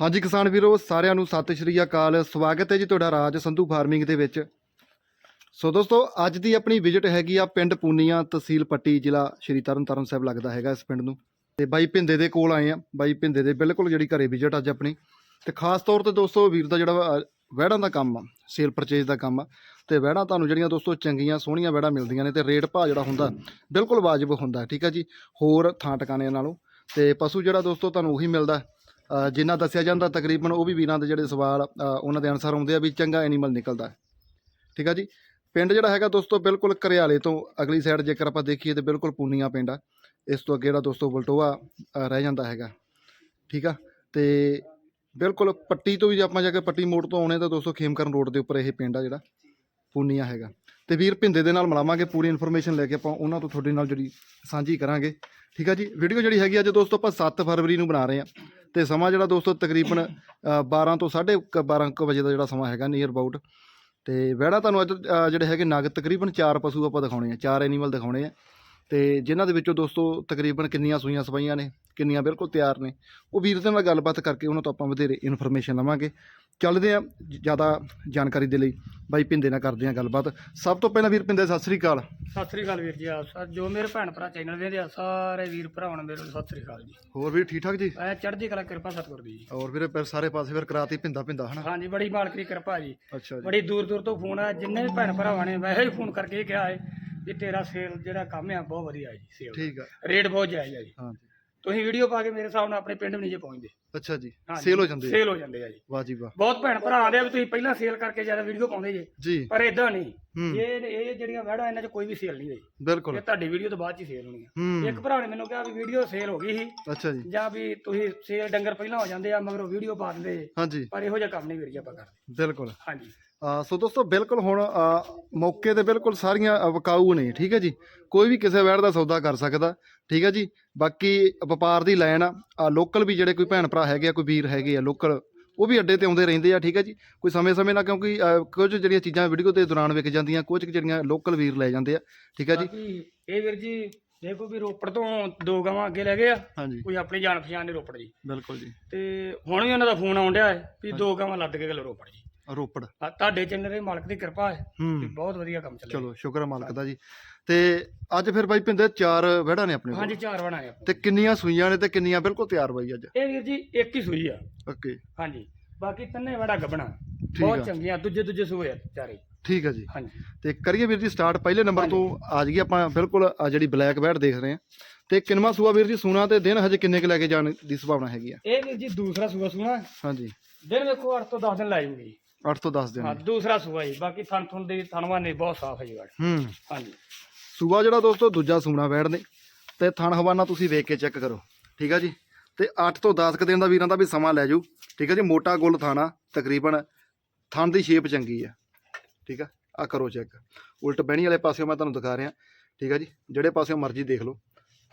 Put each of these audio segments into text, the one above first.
ਹਾਂਜੀ ਕਿਸਾਨ ਵੀਰੋ ਸਾਰਿਆਂ ਨੂੰ ਸਤਿ ਸ਼੍ਰੀ ਅਕਾਲ। ਸਵਾਗਤ ਹੈ ਜੀ ਤੁਹਾਡਾ ਰਾਜ ਸੰਧੂ ਫਾਰਮਿੰਗ ਦੇ ਵਿੱਚ। ਸੋ ਦੋਸਤੋ ਅੱਜ ਦੀ ਆਪਣੀ ਵਿਜ਼ਿਟ ਹੈਗੀ ਆ ਪਿੰਡ ਪੂਨੀਆਂ ਤਹਿਸੀਲ ਪੱਟੀ ਜ਼ਿਲ੍ਹਾ ਸ਼੍ਰੀ ਤਰਨਤਾਰਨ ਸਾਹਿਬ ਲੱਗਦਾ ਹੈਗਾ ਇਸ ਪਿੰਡ ਨੂੰ। ਤੇ ਬਾਈ ਭਿੰਦੇ ਦੇ ਕੋਲ ਆਏ ਆ। ਬਾਈ ਭਿੰਦੇ ਦੇ ਬਿਲਕੁਲ ਜਿਹੜੀ ਘਰੇ ਵਿਜ਼ਿਟ ਅੱਜ ਆਪਣੀ। ਤੇ ਖਾਸ ਤੌਰ ਤੇ ਦੋਸਤੋ ਵੀਰ ਦਾ ਜਿਹੜਾ ਵਾ, ਵਹਿੜਾਂ ਦਾ ਕੰਮ ਆ ਸੇਲ ਪਰਚੇਜ ਦਾ ਕੰਮ ਆ। ਤੇ ਵਹਿੜਾਂ ਤੁਹਾਨੂੰ ਜਿਹੜੀਆਂ ਦੋਸਤੋ ਚੰਗੀਆਂ ਸੋਹਣੀਆਂ ਵਹਿੜਾਂ ਮਿਲਦੀਆਂ ਨੇ ਤੇ ਰੇਟ ਭਾਅ ਜਿਹੜਾ ਹੁੰਦਾ ਬਿਲਕੁਲ ਵਾਜਬ ਹੁੰਦਾ ਠੀਕ ਆ ਜੀ? ਹੋਰ ਥਾਂ ਟਿਕਾਣਿਆਂ ਨਾਲੋਂ। ਤੇ ਪਸ਼ੂ ਜਿਹੜਾ ਦੋਸਤੋ ਤੁਹਾਨੂੰ ਉਹੀ ਮਿਲਦਾ। ਜਿੰਨਾ ਦੱਸਿਆ ਜਾਂਦਾ ਤਕਰੀਬਨ ਉਹ ਵੀ ਵੀਰਾਂ ਦੇ ਜਿਹੜੇ ਸਵਾਲ ਉਹਨਾਂ ਦੇ ਆਨਸਰ ਆਉਂਦੇ ਆ ਵੀ ਚੰਗਾ ਐਨੀਮਲ ਨਿਕਲਦਾ ਹੈ। ਠੀਕ ਆ ਜੀ? ਪਿੰਡ ਜਿਹੜਾ ਹੈਗਾ ਦੋਸਤੋ ਬਿਲਕੁਲ ਘਰਿਆਲੇ ਤੋਂ ਅਗਲੀ ਸਾਈਡ ਜੇਕਰ ਆਪਾਂ ਦੇਖੀਏ ਤੇ ਬਿਲਕੁਲ ਪੂਨੀਆ ਪਿੰਡ ਆ। ਇਸ ਤੋਂ ਅੱਗੇ ਜਿਹੜਾ ਦੋਸਤੋ ਬਲਟੋਆ ਰਹਿ ਜਾਂਦਾ ਹੈਗਾ। ਠੀਕ ਆ? ਤੇ ਬਿਲਕੁਲ ਪੱਟੀ ਤੋਂ ਵੀ ਆਪਾਂ ਜਾ ਕੇ ਪੱਟੀ ਮੋੜ ਤੋਂ ਆਉਣੇ ਤਾਂ ਦੋਸਤੋ ਖੇਮਕਰਨ ਰੋਡ ਦੇ ਉੱਪਰ ਇਹ ਪਿੰਡ ਆ ਜਿਹੜਾ, ਪੂਨੀਆ ਹੈਗਾ। ਤੇ ਵੀਰ ਭਿੰਦੇ ਦੇ ਨਾਲ ਮਿਲਾਵਾਂਗੇ, ਪੂਰੀ ਇਨਫੋਰਮੇਸ਼ਨ ਲੈ ਕੇ ਆਪਾਂ ਉਹਨਾਂ ਤੋਂ ਤੁਹਾਡੇ ਨਾਲ ਜਿਹੜੀ ਸਾਂਝੀ ਕਰਾਂਗੇ। ਠੀਕ ਆ ਜੀ ਵੀਡੀਓ ਜਿਹੜੀ ਹੈਗੀ ਅੱਜ ਦੋਸਤੋ ਆਪਾਂ 7 ਫਰਵਰੀ ਨੂੰ ਬਣਾ ਰਹੇ ਆ। ਤੇ ਸਮਾਂ ਜਿਹੜਾ ਦੋਸਤੋ ਤਕਰੀਬਨ ਅ, 12 ਤੋਂ 12:30 ਕੁ ਵਜੇ ਦਾ ਜਿਹੜਾ ਸਮਾਂ ਹੈਗਾ ਨੀਅਰ ਅਬਾਊਟ ਤੇ ਵਹਿੜਾ ਤੁਹਾਨੂੰ ਅੱਜ ਜਿਹੜੇ ਹੈਗੇ ਨਗ ਤਕਰੀਬਨ 4 ਪਸ਼ੂ ਆਪਾਂ ਦਿਖਾਉਣੇ ਆ 4 ਐਨੀਮਲ ਦਿਖਾਉਣੇ ਆ। ਤੇ ਜਿਨ੍ਹਾਂ ਦੇ ਵਿੱਚੋਂ ਦੋਸਤੋ ਤਕਰੀਬਨ ਕਿੰਨੀਆਂ ਸੂਈਆਂ ਸਵਾਈਆਂ ਨੇ ਕਿੰਨੀਆਂ ਬਿਲਕੁਲ ਤਿਆਰ ਨੇ ਉਹ ਵੀਰ ਦੇ ਨਾਲ ਗੱਲਬਾਤ ਕਰਕੇ ਉਹਨਾਂ ਤੋਂ ਆਪਾਂ ਵਧੇਰੇ ਇਨਫੋਰਮੇਸ਼ਨ ਲਵਾਂਗੇ। ਚੱਲਦੇ ਆ ਜ਼ਿਆਦਾ ਜਾਣਕਾਰੀ ਦੇ ਲਈ ਬਾਈ ਪਿੰਦੇ ਨਾਲ ਕਰਦੇ ਆ ਗੱਲਬਾਤ। ਸਭ ਤੋਂ ਪਹਿਲਾਂ ਵੀਰ ਪਿੰਦੇ ਸਤਿ ਸ੍ਰੀ ਅਕਾਲ। ਸਤਿ ਸ੍ਰੀ ਅਕਾਲ ਵੀਰ ਜੀ ਆਪ ਸਰ ਜੋ ਮੇਰੇ ਭੈਣ ਭਰਾ ਚੈਨਲ ਵੇਖਦੇ ਆ ਸਾਰੇ ਵੀਰ ਭਰਾਵਾਂ ਨੂੰ ਮੇਰੇ ਸਤਿ ਸ੍ਰੀ ਅਕਾਲ ਜੀ। ਹੋਰ ਵੀਰ ਠੀਕ ਠਾਕ ਜੀ? ਐ ਚੜ੍ਹਦੀ ਕਲਾ ਕਿਰਪਾ ਸਤਿਗੁਰ ਦੀ ਜੀ। ਹੋਰ ਵੀਰੇ ਫਿਰ ਸਾਰੇ ਪਾਸੇ ਫਿਰ ਕਰਾਤੀ ਪਿੰਦਾ ਪਿੰਦਾ ਹਨਾ? ਹਾਂਜੀ ਬੜੀ ਮਾਲਕ ਦੀ ਕਿਰਪਾ ਜੀ। ਅੱਛਾ ਜੀ। ਬੜੀ ਦੂਰ ਦੂਰ ਤੋਂ ਫੋਨ ਆ ਜਿੰਨੇ ਵੀ ਭੈਣ ਭਰਾਵਾਂ ਨੇ ਵੈਸੇ ਹੀ ਫੋਨ ਕਰਕੇ ਕਿਹਾ ਹੈ ਕਿ ਤੇਰਾ ਸੇਲ ਜਿਹੜਾ ਕੰਮ ਆ ਬਹੁਤ ਵਧੀਆ ਹੈ ਜੀ ਸੇਲ ਠੀਕ ਆ। ਰੇਟ ਬਹੁਤ ਜਾਇਜ਼ ਹੈ ਜੀ। ਹਾਂ ਜੀ। ਤੁਸੀਂ ਵੀਡੀਓ ਪਾ ਕੇ ਮੇਰੇ ਹਿਸਾਬ ਨਾਲ ਆਪਣੇ ਪਿੰਡ ਵੀ ਨਹੀਂ ਜੇ ਪਹੁੰਚਦੇ। ਅੱਛਾ ਜੀ। ਹਾਂਜੀ, ਸੇਲ ਹੋ ਜਾਂਦੇ ਆ। ਸੇਲ ਹੋ ਜਾਂਦੇ ਆ ਜੀ। ਵਾਹ ਜੀ ਵਾਹ। ਬਹੁਤ ਭੈਣ ਭਰਾ ਆਉਂਦੇ ਆ ਵੀ ਤੁਸੀਂ ਪਹਿਲਾਂ ਸੇਲ ਕਰਕੇ ਜ਼ਿਆਦਾ ਵੀਡੀਓ ਪਾਉਂਦੇ ਜੇ। ਜੀ। ਪਰ ਇਦਾਂ ਨਹੀਂ। ਹੂੰ। ਇਹ ਇਹ ਜਿਹੜੀਆਂ ਵੈੜਾਂ ਇਹਨਾਂ 'ਚ ਕੋਈ ਵੀ ਸੇਲ ਨਹੀਂ ਹੋਈ। ਬਿਲਕੁਲ। ਇਹ ਤੁਹਾਡੀ ਵੀਡੀਓ ਤੋਂ ਬਾਅਦ 'ਚ ਹੀ ਸੇਲ ਹੋਣੀ ਆ। ਹੂੰ। ਇੱਕ ਭਰਾ ਨੇ ਮੈਨੂੰ ਕਿਹਾ ਵੀ ਵੀਡੀਓ ਸੇਲ ਹੋ ਗਈ ਸੀ। ਅੱਛਾ ਜੀ। ਜਾਂ ਵੀ ਤੁਸੀਂ ਸੇਲ ਡੰਗਰ ਪਹਿਲਾਂ ਹੋ ਜਾਂਦੇ ਆ ਮਗਰੋਂ ਵੀਡੀਓ ਪਾ ਦਿੰਦੇ ਜੇ। ਹਾਂਜੀ ਪਰ ਇਹੋ ਜਿਹਾ ਕੰਮ ਨਹੀਂ ਵੀਰ ਜੀ ਆਪਾਂ ਕਰਦੇ। ਬਿਲਕੁਲ। ਹਾਂਜੀ ਸੋ ਦੋਸਤੋ ਬਿਲਕੁਲ ਹੁਣ ਮੌਕੇ ਤੇ ਬਿਲਕੁਲ ਸਾਰੀਆਂ ਵਿਕਾਊ ਨੇ ਠੀਕ ਹੈ ਜੀ? ਕੋਈ ਵੀ ਕਿਸੇ ਵੈੜ ਦਾ ਸੌਦਾ ਕਰ ਸਕਦਾ ਠੀਕ ਹੈ ਜੀ? ਬਾਕੀ ਵਪਾਰ ਦੀ ਲਾਈਨ ਆ ਲੋਕਲ ਵੀ ਜਿਹੜੇ ਕੋਈ ਭੈਣ ਭਰਾ ਹੈਗੇ ਆ ਕੋਈ ਵੀਰ ਹੈਗੇ ਆ ਲੋਕਲ ਉਹ ਵੀ ਅੱਡੇ ਤੇ ਆਉਂਦੇ ਰਹਿੰਦੇ ਆ ਠੀਕ ਹੈ ਜੀ? ਕੋਈ ਸਮੇਂ-ਸਮੇਂ ਨਾਲ ਕਿਉਂਕਿ ਕੁਝ ਜਿਹੜੀਆਂ ਚੀਜ਼ਾਂ ਵੀਡੀਓ ਦੇ ਦੌਰਾਨ ਵਿਕ ਜਾਂਦੀਆਂ ਕੁਝ ਜਿਹੜੀਆਂ ਲੋਕਲ ਵੀਰ ਲੈ ਜਾਂਦੇ ਆ ਠੀਕ ਹੈ ਜੀ? ਇਹ ਵੀਰ ਜੀ ਦੇਖੋ ਵੀ ਰੋਪੜ ਤੋਂ ਦੋ ਗਾਵਾਂ ਅੱਗੇ ਲੈ ਗਏ ਆ ਕੋਈ ਆਪਣੀ ਜਾਣ ਪਛਾਣ ਨੇ ਰੋਪੜ ਜੀ ਬਿਲਕੁਲ ਜੀ। ਤੇ ਹੁਣ ਵੀ ਉਹਨਾਂ ਦਾ ਫੋਨ ਆਉਣ ਡਿਆ ਹੈ ਵੀ ਦੋ ਗਾਵਾਂ ਲੱਦ ਕੇ ਗਏ ਰੋਪੜ ਜੀ। ਰੋਪੜ। ਆ ਤੁਹਾਡੇ ਚੈਨਲ ਦੇ ਮਾਲਕ ਦੀ ਕਿਰਪਾ ਹੈ ਬਹੁਤ ਵਧੀਆ ਕੰਮ ਚੱਲਿਆ। ਚਲੋ ਸ਼ੁਕਰ ਹੈ ਮਾਲਕ ਦਾ ਜੀ। ਤੇ ਅੱਜ ਫਿਰ ਬਾਈ ਪਿੰਦੇ ਚਾਰ ਵਹਿੜਾਂ ਨੇ ਆਪਣੇ ਕੋਲ। ਹਾਂਜੀ ਚਾਰ ਬਣਾਏ ਆ ਤੇ ਕਿੰਨੀਆਂ ਸੂਈਆਂ ਨੇ ਤੇ ਕਿੰਨੀਆਂ ਬਿਲਕੁਲ ਤਿਆਰ ਬਾਈ ਅੱਜ? ਇਹ ਵੀਰ ਜੀ ਇੱਕ ਹੀ ਸੂਈ ਆ। ਓਕੇ। ਹਾਂਜੀ ਬਾਕੀ ਤਿੰਨੇ ਵੜਾ ਗੱਬਣਾ ਬਹੁਤ ਆ। ਚੰਗੀਆਂ ਦੂਜੇ ਦੂਜੇ ਸੂਏ ਆ ਚਾਰੇ। ਠੀਕ ਹੈ ਜੀ। ਹਾਂਜੀ। ਤੇ ਕਰੀਏ ਵੀਰ ਜੀ ਸਟਾਰਟ ਪਹਿਲੇ ਨੰਬਰ ਤੋਂ ਆ ਜਾਈਏ ਆਪਾਂ ਬਿਲਕੁਲ ਆ ਜਿਹੜੀ ਬਲੈਕ ਬੈਡ ਦੇਖ ਰਹੇ ਹਾਂ ਤੇ ਕਿੰਨਵਾਂ ਸੂਆ ਵੀਰ ਜੀ ਸੂਣਾ ਤੇ ਦਿਨ ਹਜੇ ਕਿੰਨੇ ਕੁ ਲੈ ਕੇ ਜਾਣ ਦੀ ਸੰਭਾਵਨਾ ਹੈਗੀ ਆ? ਇਹ ਵੀਰ ਜੀ ਦੂਸਰਾ ਸੂਆ ਸੂਣਾ। ਹਾਂਜੀ। ਦਿਨ ਵੇਖੋ 8 ਤੋਂ 10 ਦਿਨ ਲਾਈ ਜੂਗੀ 8 ਤੋਂ 10 ਦਿਨ ਹਾਂ ਦੂਸਰਾ ਸੂਆ ਜੀ ਬਾਕੀ ਥਣ ਥੁਣ ਦੀ ਥਣਵਾਂ ਨੇ ਬਹੁਤ ਸਾਫ਼ ਹੈ ਜੀ ਗਾੜ ਹੂੰ। ਹਾਂਜੀ। ਸੂਆ ਜਿਹੜਾ ਦੋਸਤੋ ਦੂਜਾ ਸੂਣਾ ਬੈਡ ਨੇ ਤੇ ਥਣ ਹਵਾਨਾ ਤੁਸੀਂ ਵੇਖ ਕੇ ਚੈੱਕ ਕਰੋ ਠੀਕ ਆ ਜੀ? ਤੇ 8 ਤੋਂ 10 ਕੁ ਦਿਨ ਦਾ ਵੀਰਾਂ ਦਾ ਵੀ ਸਮਾਂ ਲੈ ਜਾਊ ਠੀਕ ਆ ਜੀ? ਮੋਟਾ ਗੁੱਲ ਥਾਣਾ ਤਕਰੀਬਨ ਥਣ ਦੀ ਸ਼ੇਪ ਚੰਗੀ ਆ ਠੀਕ ਆ? ਆ ਕਰੋ ਚੈੱਕ। ਉਲਟ ਬਹਿਣੀ ਵਾਲੇ ਪਾਸਿਓਂ ਮੈਂ ਤੁਹਾਨੂੰ ਦਿਖਾ ਰਿਹਾ ਠੀਕ ਆ ਜੀ? ਜਿਹੜੇ ਪਾਸਿਓਂ ਮਰਜ਼ੀ ਦੇਖ ਲਓ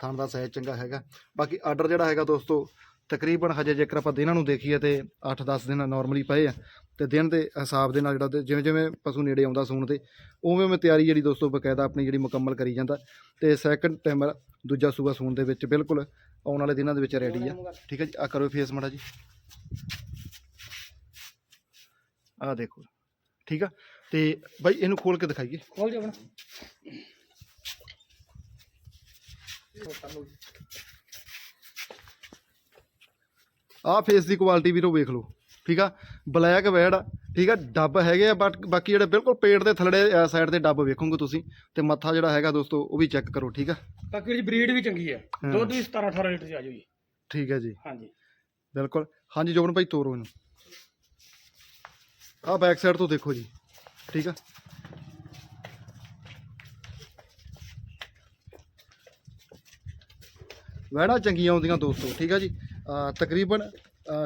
ਥਣ ਦਾ ਸਾਈਜ਼ ਚੰਗਾ ਹੈਗਾ। ਬਾਕੀ ਆਰਡਰ ਜਿਹੜਾ ਹੈਗਾ ਦੋਸਤੋ ਤਕਰੀਬਨ ਹਜੇ ਜੇਕਰ ਆਪਾਂ ਦਿਨਾਂ ਨੂੰ ਦੇਖੀਏ ਤੇ 8-10 ਦਿਨ ਨਾਰਮਲੀ ਪਏ ਆ ਤੇ ਦਿਨ ਦੇ ਹਿਸਾਬ ਦੇ ਨਾਲ ਜਿਹੜਾ ਤੇ ਜਿਵੇਂ ਜਿਵੇਂ ਪਸ਼ੂ ਨੇੜੇ ਆਉਂਦਾ ਸੂਣ ਤੇ ਉਵੇਂ ਉਵੇਂ ਤਿਆਰੀ ਜਿਹੜੀ ਦੋਸਤੋ ਬਕਾਇਦਾ ਆਪਣੀ ਜਿਹੜੀ ਮੁਕੰਮਲ ਕਰੀ ਜਾਂਦਾ। ਤੇ ਸੈਕੰਡ ਟਾਈਮਰ ਦੂਜਾ ਸੂਆ ਸੂਣ ਦੇ ਵਿੱਚ ਬਿਲਕੁਲ ਆਉਣ ਵਾਲੇ ਦਿਨਾਂ ਦੇ ਵਿੱਚ ਰੈਡੀ ਆ। ਠੀਕ ਹੈ ਜੀ ਆ ਕਰੋ ਫੇਸ ਮੜਾ ਜੀ। ਆ ਦੇਖੋ ਠੀਕ ਆ? ਤੇ ਬਾਈ ਇਹਨੂੰ ਖੋਲ ਕੇ ਦਿਖਾਈਏ। ਖੋਲ ਜਾ ਬਣਾ ਆਹ ਫੇਸ ਦੀ ਕੁਆਲਿਟੀ ਵੀਰੋ ਵੇਖ ਲਓ। ਠੀਕ ਆ? ਬਲੈਕ ਵੈੜ ਆ ਠੀਕ ਆ? ਡੱਬ ਹੈਗੇ ਆ ਬਟ ਬਾਕੀ ਜਿਹੜੇ ਬਿਲਕੁਲ ਪੇਟ ਦੇ ਥੱਲੜੇ ਸਾਈਡ ਤੇ ਡੱਬ ਵੇਖੋਗੇ ਤੁਸੀਂ ਤੇ ਮੱਥਾ ਜਿਹੜਾ ਹੈਗਾ ਦੋਸਤੋ ਉਹ ਵੀ ਚੈੱਕ ਕਰੋ ਠੀਕ ਆ? ਬਾਕੀ ਜੀ ਬਰੀਡ ਵੀ ਚੰਗੀ ਹਾਂ। ਦੁੱਧ ਵੀ 17 18 ਲੀਟਰ ਚ ਆ ਜਾਊ ਜੀ ਠੀਕ ਹੈ ਜੀ। ਹਾਂਜੀ। ਬਿਲਕੁਲ। ਹਾਂਜੀ ਜੋਬਨ ਭਾਈ ਤੋਰੋ ਇਹਨੂੰ। ਆਹ ਬੈਕ ਸਾਈਡ ਤੋਂ ਦੇਖੋ ਜੀ ਠੀਕ ਆ? ਵਹਿਣਾ ਚੰਗੀਆਂ ਆਉਂਦੀਆਂ ਦੋਸਤੋ ਠੀਕ ਆ ਜੀ? ਤਕਰੀਬਨ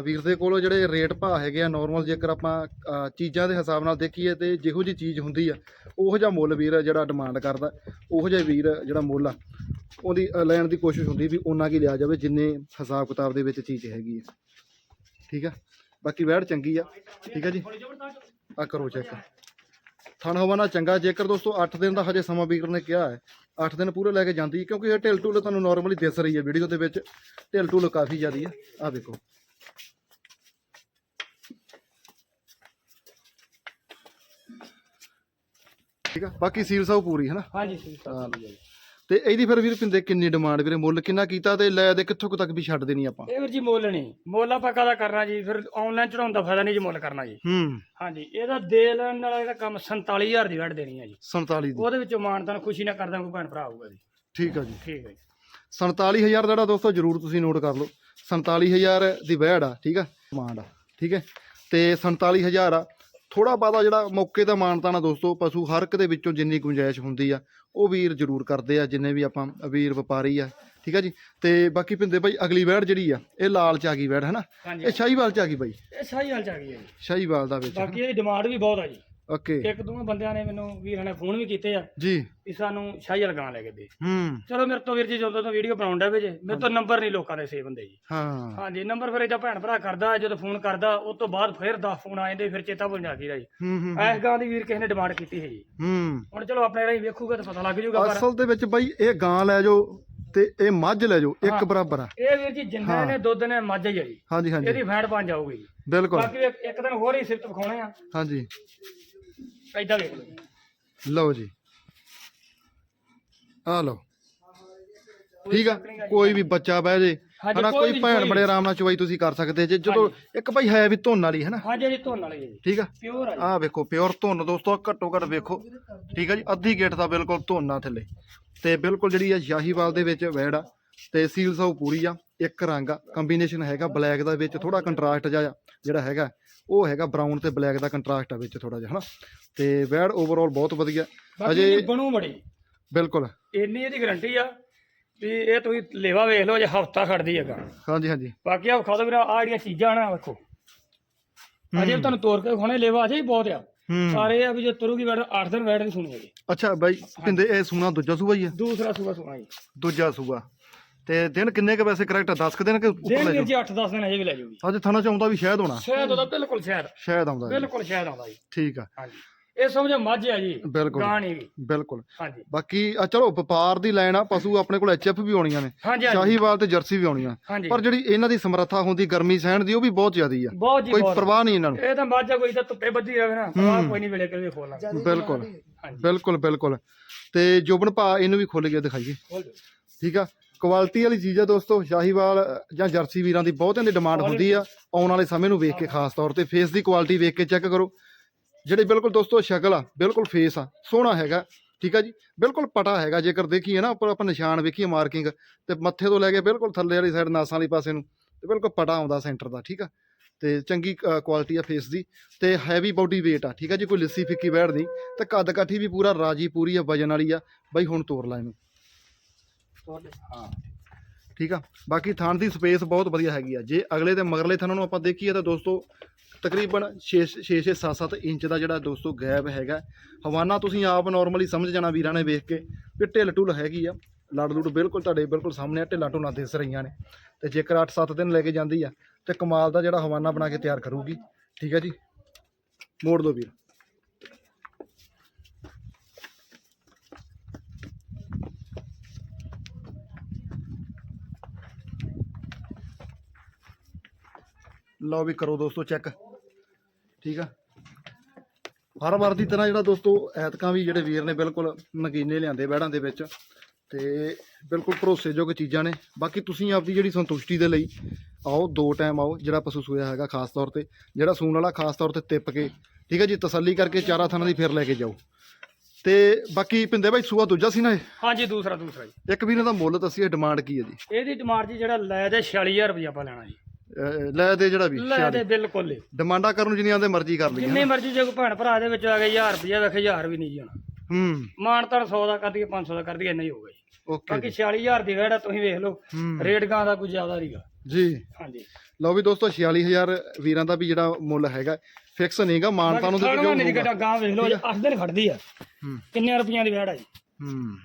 ਵੀਰ ਦੇ ਕੋਲ ਜਿਹੜੇ ਰੇਟ ਭਾਅ ਹੈਗੇ ਆ ਨਾਰਮਲ ਜੇਕਰ ਆਪਾਂ ਚੀਜ਼ਾਂ ਦੇ ਹਿਸਾਬ ਨਾਲ ਦੇਖੀਏ ਤੇ ਜਿਹੋ ਜੀ ਚੀਜ਼ ਹੁੰਦੀ ਆ, ਉਹੋ ਜਿਹਾ ਮੁੱਲ ਵੀਰ ਜਿਹੜਾ ਡਿਮਾਂਡ ਕਰਦਾ, ਉਹੋ ਜਿਹਾ ਵੀਰ ਜਿਹੜਾ ਮੁੱਲ ਆ, ਉਹਦੀ ਲੈਣ ਦੀ ਕੋਸ਼ਿਸ਼ ਹੁੰਦੀ ਵੀ ਉਹਨਾਂ ਕੀ ਲਿਆ ਜਾਵੇ, ਜਿੰਨੇ ਹਿਸਾਬ ਕਿਤਾਬ ਦੇ ਵਿੱਚ ਚੀਜ਼ ਹੈਗੀ ਆ। ਠੀਕ ਆ? ਬਾਕੀ ਵੈੜ ਚੰਗੀ ਆ। ਠੀਕ ਆ ਜੀ? ਆ ਕਰੋ ਚੈੱਕ ਥਣ ਹਵਾਨਾ ਚੰਗਾ, ਜੇਕਰ ਦੋਸਤੋ 8 ਦਿਨ ਦਾ ਹਜੇ ਸਮਾਂ ਵੀਰ ਨੇ ਕਿਹਾ ਹੈ 8 ਦਿਨ ਪੂਰੇ ਲੈ ਕੇ ਜਾਂਦੀ, ਕਿਉਂਕਿ ਇਹ ਢਿੱਲ ਢੁਲ ਤੁਹਾਨੂੰ ਨਾਰਮਲੀ ਦਿਸ ਰਹੀ ਹੈ ਵੀਡੀਓ ਦੇ ਵਿੱਚ ਢਿੱਲ ਢੁੱਲ ਕਾਫੀ ਜ਼ਿਆਦੀ ਆ। ਆ ਦੇਖੋ। ਠੀਕ ਆ? ਬਾਕੀ ਸੀਲ ਸਾਊ ਪੂਰੀ ਹੈ ਨਾ ਹਾਂਜੀ ਸੀ ਸਭ ਜੀ। ਤੇ ਇਹਦੀ ਫਿਰ ਵੀਰ ਪਿੰਦੇ ਕਿੰਨੀ ਡਿਮਾਂਡ ਵੀਰੇ? ਮੁੱਲ ਕਿੰਨਾ ਕੀਤਾ ਤੇ ਲੈ ਦੇ ਕਿੱਥੋਂ ਕੁ ਤੱਕ ਵੀ ਛੱਡ ਦੇਣੀ ਆਪਾਂ? ਇਹ ਵੀਰ ਜੀ ਮੁੱਲ ਨਹੀਂ। ਮੁੱਲ ਆਪਾਂ ਕਾਹਦਾ ਕਰਨਾ ਜੀ? ਫਿਰ ਆਨਲਾਈਨ ਚੜਾਉਣ ਦਾ ਫਾਇਦਾ ਨਹੀਂ ਜੀ ਮੁੱਲ ਕਰਨਾ ਜੀ। ਹੂੰ। ਹਾਂਜੀ ਇਹਦਾ ਦੇ ਲੈਣ ਨਾਲ ਇਹਦਾ ਕੰਮ 47000 ਦੀ ਵੜ ਦੇਣੀ ਹੈ ਜੀ। 47 ਦੀ। ਉਹਦੇ ਵਿੱਚੋਂ ਮਾਨਤਾਨ ਖੁਸ਼ੀ ਨਾਲ ਕਰਦਾ ਕੋਈ ਭੈਣ ਭਰਾ ਆਊਗਾ ਜੀ। ਠੀਕ ਆ ਜੀ। ਠੀਕ ਹੈ ਜੀ। 47000 ਜਿਹੜਾ ਦੋਸਤੋ ਜਰੂਰ ਤੁਸੀਂ ਨੋਟ ਕਰ ਲਓ। 47000 ਦੀ ਵਹਿੜ ਆ ਠੀਕ ਆ? ਡਿਮਾਂਡ ਆ ਠੀਕ ਹੈ? ਤੇ 47000 ਆ ਥੋੜਾ ਬਾਦਾ ਜਿਹੜਾ ਮੌਕੇ ਦਾ ਮਾਨਤਾਨਾ ਦੋਸਤੋ ਪਸ਼ੂ ਹਰ ਇੱਕ ਦੇ ਵਿੱਚੋਂ ਜਿੰਨੀ ਗੁੰਜਾਇਸ਼ ਹੁੰਦੀ ਆ ਉਹ ਵੀਰ ਜਰੂਰ ਕਰਦੇ ਆ ਜਿੰਨੇ ਵੀ ਆਪਾਂ ਵੀਰ ਵਪਾਰੀ ਆ ਠੀਕ ਆ ਜੀ? ਤੇ ਬਾਕੀ ਪਿੰਦੇ ਬਾਈ ਅਗਲੀ ਵਹਿੜ ਜਿਹੜੀ ਆ ਇਹ ਲਾਲ ਚ ਆ ਗਈ ਵਹਿੜ ਹੈ ਨਾ ਇਹ ਸ਼ਾਹੀਵਾਲ ਚ ਆ ਗਈ ਬਾਈ? ਇਹ ਸਹੀ ਹਾਲ ਚ ਆ ਗਈ ਹੈ ਜੀ। ਸ਼ਾਹੀਵਾਲ ਦਾ ਵਿੱਚ ਬਾਕੀ ਇਹਦੀ ਡਿਮਾਂਡ ਵੀ ਬਹੁਤ ਆ ਜੀ। ਓਕੇ। ਇੱਕ ਦੋ ਬੰਦਿਆਂ ਨੇ ਮੈਨੂੰ ਵੀਰਾਂ ਨੇ ਫੋਨ ਵੀ ਕੀਤੇ ਆ ਜੀ। ਵੀ ਸਾਨੂੰ ਸ਼ਾਹੀ ਲਗਾਂ ਲੈ ਕੇ ਦੇ। ਹੂੰ। ਚਲੋ ਮੇਰੇ ਤੋਂ ਵੀਰ ਜੀ ਜਦੋਂ ਤੋਂ ਵੀਡੀਓ ਬਣਾਉਂਦਾ ਵੇ ਜੇ ਮੇਰੇ ਤੋਂ ਨੰਬਰ ਨਹੀਂ ਲੋਕਾਂ ਦੇ ਸੇਵ ਹੁੰਦੇ ਜੀ। ਹਾਂ। ਹਾਂਜੀ ਨੰਬਰ ਫਿਰ ਇਹਦਾ ਭੈਣ ਭਰਾ ਕਰਦਾ ਜਦੋਂ ਫੋਨ ਕਰਦਾ ਉਸ ਤੋਂ ਬਾਅਦ ਫਿਰ 10 ਫੋਨ ਆ ਜਾਂਦੇ ਫਿਰ ਚੇਤਾ ਭੁੱਲ ਜਾਂਦੀ ਜੀ। ਹੂੰ ਹੂੰ ਐਸ ਗਾਂ ਦੀ ਵੀਰ ਕਿਸੇ ਨੇ ਡਿਮਾਂਡ ਕੀਤੀ ਹੈ ਜੀ। ਹੂੰ। ਹੁਣ ਚਲੋ ਆਪਣੇ ਰਾਹੀਂ ਵੇਖੂਗਾ ਤਾਂ ਪਤਾ ਲੱਗ ਜਾਊਗਾ ਪਰ ਅਸਲ ਦੇ ਵਿੱਚ ਬਾਈ ਇਹ ਗਾਂ ਲੈ ਜਾਓ ਤੇ ਇਹ ਮੱਝ ਲੈ ਜਾਓ ਇੱਕ। ਬਰਾਬਰ ਆ। ਇਹ ਵੀਰ ਜੀ ਜਿੰਨੇ। ਨੇ ਦੁੱਧ ਨੇ ਮੱਝ ਹੀ ਆ ਜੀ। ਹਾਂਜੀ ਹਾਂਜੀ। ਇਹਦੀ ਫੈਟ ਬਣ ਜਾਊਗੀ ਬਿਲਕੁਲ। ਬਾਕੀ ਇੱਕ- ਇੱਕ ਦਿਨ ਹੋਰ ਹੀ ਸਿਫਤ ਵਿਖਾਉਣੇ ਆ। ਹਾਂਜੀ। ਐਦਾਂ ਵੇਖ ਲਓ ਜੀ। ਲਓ ਜੀ। ਆ ਲਓ। ਠੀਕ ਆ? ਕੋਈ ਵੀ ਬੱਚਾ ਬਹਿ ਜੇ। ਹਾਂਜੀ, ਹਨਾ ਕੋਈ ਕੋਈ ਵੀ- ਭੈਣ ਕੋਈ ਬੜੇ ਵੀ। ਆਰਾਮ ਨਾਲ ਚਵਾਈ ਤੁਸੀਂ ਕਰ ਸਕਦੇ ਜੇ। ਜਦੋਂ ਇੱਕ ਭਾਈ ਹੈ ਵੀ ਧੁੰਨ ਵਾਲੀ ਹੈ ਨਾ ਹਾਂਜੀ ਜੀ ਧੋਣ ਵਾਲੀ ਹੈ ਜੀ। ਠੀਕ ਆ? ਪਿਓਰ ਆ ਜੀ। ਆਹ ਵੇਖੋ ਪਿਓਰ ਧੁੰਨ ਦੋਸਤੋ ਘੱਟੋ ਘੱਟ ਵੇਖੋ। ਠੀਕ ਆ ਜੀ? ਅੱਧੀ ਗੇਟ ਦਾ ਬਿਲਕੁਲ ਧੁੰਨ ਆ ਥੱਲੇ। ਤੇ ਬਿਲਕੁਲ ਜਿਹੜੀ ਆ ਸ਼ਾਹੀਵਾਲ ਦੇ ਵਿੱਚ ਵੈੜ ਆ। ਤੇ ਸੀਲ ਸਾਊ ਪੂਰੀ ਆ ਇੱਕ ਰੰਗ ਆ। ਕੰਬੀਨੇਸ਼ਨ ਹੈਗਾ ਬਲੈਕ ਦਾ ਵਿੱਚ ਥੋੜਾ ਕੰਟਰਾਸਟ ਜਿਹਾ ਜਿਹੜਾ ਹੈਗਾ। ਉਹ ਹੈਗਾ ਬਰਾਊਨ ਤੇ ਬਲੈਕ ਦਾ ਕੰਟਰਾਸਟ ਆ ਵਿੱਚ ਥੋੜਾ ਜਿਹਾ ਹਨਾ? ਤੇ ਵੈੜ ਓਵਰਆਲ ਬਹੁਤ ਵਧੀਆ। ਅਜੇ ਬਣੂ ਬੜੀ ਬਿਲਕੁਲ। ਇੰਨੀ ਇਹਦੀ ਗਾਰੰਟੀ ਆ ਵੀ ਇਹ ਤੁਸੀਂ ਲੇਵਾ ਵੇਖ ਲਓ ਜੇ ਹਫਤਾ ਖੜਦੀ ਹੈਗਾ। ਹਾਂਜੀ ਹਾਂਜੀ। ਬਾਕੀ ਆ ਵਿਖਾ ਦੋ ਵੀਰਾ ਆ ਜਿਹੜੀਆਂ ਚੀਜ਼ਾਂ ਨਾ ਵੇਖੋ। ਅਜੇ ਤੁਹਾਨੂੰ ਤੋੜ ਕੇ ਖਾਣੇ ਲੇਵਾ ਅਜੇ ਬਹੁਤ ਆ। ਇਹ ਆ ਵੀ ਜੇ ਤੁਰੂਗੀ ਵੈੜ 8 ਦਿਨ ਵੈੜ ਨਹੀਂ ਸੁਣੀ ਹੈਗੀ ਅੱਛਾ ਬਾਈ ਪਿੰਦੇ ਇਹ ਸੂਣਾ ਦੂਜਾ ਸੂਆ ਹੀ ਆ? ਦੂਸਰਾ ਸੂਆ ਸੁਣਾ ਜੀ। ਦੂਜਾ ਸੂਆ ਤੇ ਦਿਨ ਕਿੰਨੇ ਕ ਵੈਸੇ ਕਰੈਕਟ 10 ਕ ਦਿਨ ਕਿ ਉੱਪਰ ਲੈ ਵੀਰ ਜਾਓ? ਜੀ 8-10 ਦਿਨ ਅਜੇ ਵੀ ਲੈ ਜਾਊਗੀ ਅੱਜ ਥਾਣਾ ਚ ਆਉਂਦਾ ਵੀ ਸ਼ਾਇਦ ਹੋਣਾ। ਸ਼ਾਇਦ ਉਹਦਾ ਬਿਲਕੁਲ ਸ਼ਾਇਦ। ਸ਼ਾਇਦ ਆਉਂਦਾ ਜੀ। ਬਿਲਕੁਲ ਸ਼ਾਇਦ ਆਉਂਦਾ ਜੀ। ਠੀਕ ਆ। ਹਾਂਜੀ। ਇਹ ਸਮਝੋ ਮੱਝ ਆ ਜੀ ਬਿਲਕੁਲ। ਗਾਂ ਨਹੀਂ ਬਿਲਕੁਲ। ਹਾਂਜੀ। ਬਾਕੀ ਆ ਚਲੋ ਵਪਾਰ ਦੀ ਲਾਈਨ ਆ ਪਸ਼ੂ ਆਪਣੇ ਕੋਲ ਐਚਐਫ ਵੀ ਆਉਣੀਆਂ ਨੇ। ਹਾਂਜੀ ਹਾਂਜੀ। ਸ਼ਾਹੀਵਾਲ ਤੇ ਜਰਸੀ ਵੀ ਆਉਣੀਆਂ। ਹਾਂਜੀ। ਪਰ ਜਿਹੜੀ ਇਹਨਾਂ ਦੀ ਸਮਰੱਥਾ ਹੁੰਦੀ ਗਰਮੀ ਸਹਿਣ ਦੀ ਉਹ ਵੀ ਬਹੁਤ ਜ਼ਿਆਦੀ ਆ। ਬਹੁਤ ਜੀ ਕੋਈ ਬਹੁਤ। ਪਰਵਾਹ ਨਹੀਂ ਇਹਨਾਂ ਨੂੰ। ਇਹ ਤਾਂ ਮੱਝ ਆ ਕੋਈ ਤਾਂ ਧੁੱਪੇ ਬੱਧੀ ਰਵੇ ਨਾ। ਪਰਵਾਹ ਕੋਈ ਨਹੀਂ ਵੇਲੇ ਕਿਵੇਂ ਖੋਲਾਂਗੇ ਬਿਲਕੁਲ। ਹਾਂਜੀ। ਬਿਲਕੁਲ ਬਿਲਕੁਲ। ਤੇ ਜੋਬਨ ਭਾ ਇਹਨੂੰ ਵੀ ਖੁੱਲ ਕੇ ਦਿਖਾਈਏ। ਖੋਲ ਦਿਓ। ਠੀਕ ਆ? ਕੁਆਲਿਟੀ ਵਾਲੀ ਚੀਜ਼ ਆ ਦੋਸਤੋ ਸ਼ਾਹੀਵਾਲ ਜਾਂ ਜਰਸੀ ਵੀਰਾਂ ਦੀ ਬਹੁਤਿਆਂ ਦੀ ਡਿਮਾਂਡ ਹੁੰਦੀ ਆ, ਆਉਣ ਵਾਲੇ ਸਮੇਂ ਨੂੰ ਵੇਖ ਕੇ ਖਾਸ ਤੌਰ ਤੇ ਫੇਸ ਦੀ ਕੁਆਲਿਟੀ ਵੇਖ ਕੇ ਚੈੱਕ ਕਰੋ। ਜਿਹੜੇ ਬਿਲਕੁਲ ਦੋਸਤੋ ਸ਼ਕਲ ਆ, ਬਿਲਕੁਲ ਫੇਸ ਆ, ਸੋਹਣਾ ਹੈਗਾ, ਠੀਕ ਆ ਜੀ? ਬਿਲਕੁਲ ਪਟਾ ਹੈਗਾ, ਜੇਕਰ ਦੇਖੀਏ ਨਾ, ਉੱਪਰ ਆਪਾਂ ਨਿਸ਼ਾਨ ਵੇਖੀਏ ਮਾਰਕਿੰਗ ਤੇ ਮੱਥੇ ਤੋਂ ਲੈ ਕੇ ਬਿਲਕੁਲ ਥੱਲੇ ਵਾਲੀ ਸਾਈਡ ਨਾਸਾਂ ਵਾਲੀ ਪਾਸੇ ਨੂੰ, ਤੇ ਬਿਲਕੁਲ ਪਟਾ ਆਉਂਦਾ ਸੈਂਟਰ ਦਾ, ਠੀਕ ਆ? ਤੇ ਚੰਗੀ ਕੁਆਲਿਟੀ ਆ ਫੇਸ ਦੀ, ਤੇ ਹੈਵੀ ਬਾਡੀ weight ਆ, ਠੀਕ ਆ ਜੀ? ਕੋਈ ਲਿੱਸੀ ਫਿੱਕੀ ਬੈਠ ਨਹੀਂ ਤੇ ਕੱਦ ਕਾਠੀ ਵੀ ਪੂਰਾ ਰਾਜੀ ਪੂਰੀ ਆ, ਵਜਨ ਵਾਲੀ ਆ, ਬਾਈ ਹੁਣ ਤੋਰ ਲੈ ਇਹਨੂੰ। ਖੋਲ ਹਾਂ। ਠੀਕ ਆ। ਬਾਕੀ ਥਣ ਦੀ ਸਪੇਸ ਬਹੁਤ ਵਧੀਆ ਹੈਗੀ ਆ। ਜੇ ਅਗਲੇ ਤੇ ਮਗਰਲੇ ਥਣਾਂ ਨੂੰ ਆਪਾਂ ਦੇਖੀਏ ਤਾਂ ਦੋਸਤੋ, ਤਕਰੀਬਨ 6 6 6 7 7 ਇੰਚ ਦਾ ਜਿਹੜਾ ਦੋਸਤੋ ਗੈਪ ਹੈਗਾ। ਹਵਾਨਾ ਤੁਸੀਂ ਆਪ ਨਾਰਮਲੀ ਸਮਝ ਜਾਣਾ ਵੀਰਾਂ ਨੇ ਵੇਖ ਕੇ ਵੀ ਢਿੱਲ ਢੁੱਲ ਹੈਗੀ ਆ। ਲੜ ਲੁੜ ਬਿਲਕੁਲ ਤੁਹਾਡੇ ਬਿਲਕੁਲ ਸਾਹਮਣੇ ਆ, ਢਿੱਲਾਂ ਢੁੱਲਾਂ ਦਿਸ ਰਹੀਆਂ ਨੇ। ਤੇ ਜੇਕਰ 8-7 ਦਿਨ ਲੈ ਕੇ ਜਾਂਦੀ ਆ, ਤੇ ਕਮਾਲ ਦਾ ਜਿਹੜਾ ਹਵਾਨਾ ਬਣਾ ਕੇ ਤਿਆਰ ਕਰੂਗੀ। ਠੀਕ ਹੈ ਜੀ। ਮੋੜ ਦੋ ਵੀਰ। ਲਓ ਵੀ ਕਰੋ ਦੋਸਤੋ ਚੈੱਕ ਠੀਕ ਆ? ਹਰ ਵਾਰ ਦੀ ਤਰ੍ਹਾਂ ਜਿਹੜਾ ਦੋਸਤੋ ਐਤਕਾਂ ਵੀ ਜਿਹੜੇ ਵੀਰ ਨੇ ਬਿਲਕੁਲ ਨਗੀਨੇ ਲਿਆਂਦੇ ਬੈੜਾਂ ਦੇ ਵਿੱਚ ਤੇ ਬਿਲਕੁਲ ਭਰੋਸੇਯੋਗ ਚੀਜ਼ਾਂ ਨੇ। ਬਾਕੀ ਤੁਸੀਂ ਆਪਦੀ ਜਿਹੜੀ ਸੰਤੁਸ਼ਟੀ ਦੇ ਲਈ ਆਓ ਦੋ ਟਾਈਮ ਆਓ ਜਿਹੜਾ ਪਸ਼ੂ ਸੂਇਆ ਹੈਗਾ ਖਾਸ ਤੌਰ ਤੇ ਜਿਹੜਾ ਸੂਣ ਵਾਲਾ ਖਾਸ ਤੌਰ ਤੇ ਤਿੱਪ ਕੇ ਠੀਕ ਹੈ ਜੀ? ਤਸੱਲੀ ਕਰਕੇ ਚਾਰਾ ਥਾਣਾ ਦੀ ਫਿਰ ਲੈ ਕੇ ਜਾਓ। ਤੇ ਬਾਕੀ ਪਿੰਦੇ ਭਾਈ ਸੂਆ ਦੂਜਾ ਸੀ ਨਾ ਇਹ? ਹਾਂਜੀ ਦੂਸਰਾ ਦੂਸਰਾ ਜੀ। ਇੱਕ ਵੀਰ ਦਾ ਮੁੱਲ ਦੱਸੀਏ ਡਿਮਾਂਡ ਕੀ ਹੈ ਜੀ? ਇਹਦੀ ਡਿਮਾਂਡ ਜੀ ਜਿਹੜਾ ਲੈ ਦੇ 46000 ਰੁਪਏ ਆਪਾਂ ਲੈਣਾ ਜੀ। ਅਹ ਲੈ ਦੇ ਜਿਹੜਾ ਵੀ ਲੈ ਦੇ ਬਿਲਕੁਲ ਹੀ। ਡਿਮਾਂਡਾਂ ਕਰਨ ਨੂੰ ਜਿੰਨੀਆਂ ਦੇ ਮਰਜ਼ੀ ਕਰ ਲਈਆਂ ਜਿੰਨੇ ਮਰਜ਼ੀ ਜੇ ਕੋਈ ਭੈਣ ਭਰਾ ਦੇ ਵਿੱਚ ਆ ਗਿਆ 1000 ਰੁਪਏ ਵੇਖ 1000 ਵੀ ਨਹੀਂ ਜੀ ਹੋਣਾ ਹੂੰ। ਮਾਨ ਤਾਂ 100 ਦਾ ਕਰ ਦਈਏ 500 ਦਾ ਕਰ ਦਈਏ ਇੰਨਾ ਹੀ ਹੋਊਗਾ ਜੀ। ਓਕੇ ਬਾਕੀ 46000 ਦੀ ਵੇੜਾ ਤੁਸੀਂ ਵੇਖ ਲਓ ਰੇਟ ਗਾਂ ਦਾ ਕੋਈ ਜ਼ਿਆਦਾ ਨਹੀਂਗਾ ਜੀ। ਹਾਂਜੀ। ਲਓ ਵੀ ਦੋਸਤੋ 46000 ਵੀਰਾਂ ਦਾ ਵੀ ਜਿਹੜਾ ਮੁੱਲ ਹੈਗਾ ਫਿਕਸ ਨਹੀਂਗਾ ਮਾਨਤਾ ਨੂੰ ਤੇ ਜੋ ਨਹੀਂ ਹੋਊਗਾ। ਗਾਂ ਵੇਖ ਲਓ 8 ਦਿਨ ਖੜਦੀ ਆ। ਹੂੰ। ਕਿੰਨੇ ਰੁਪਈਆਂ ਦੀ ਵੇੜਾ ਜੀ? ਹੂੰ।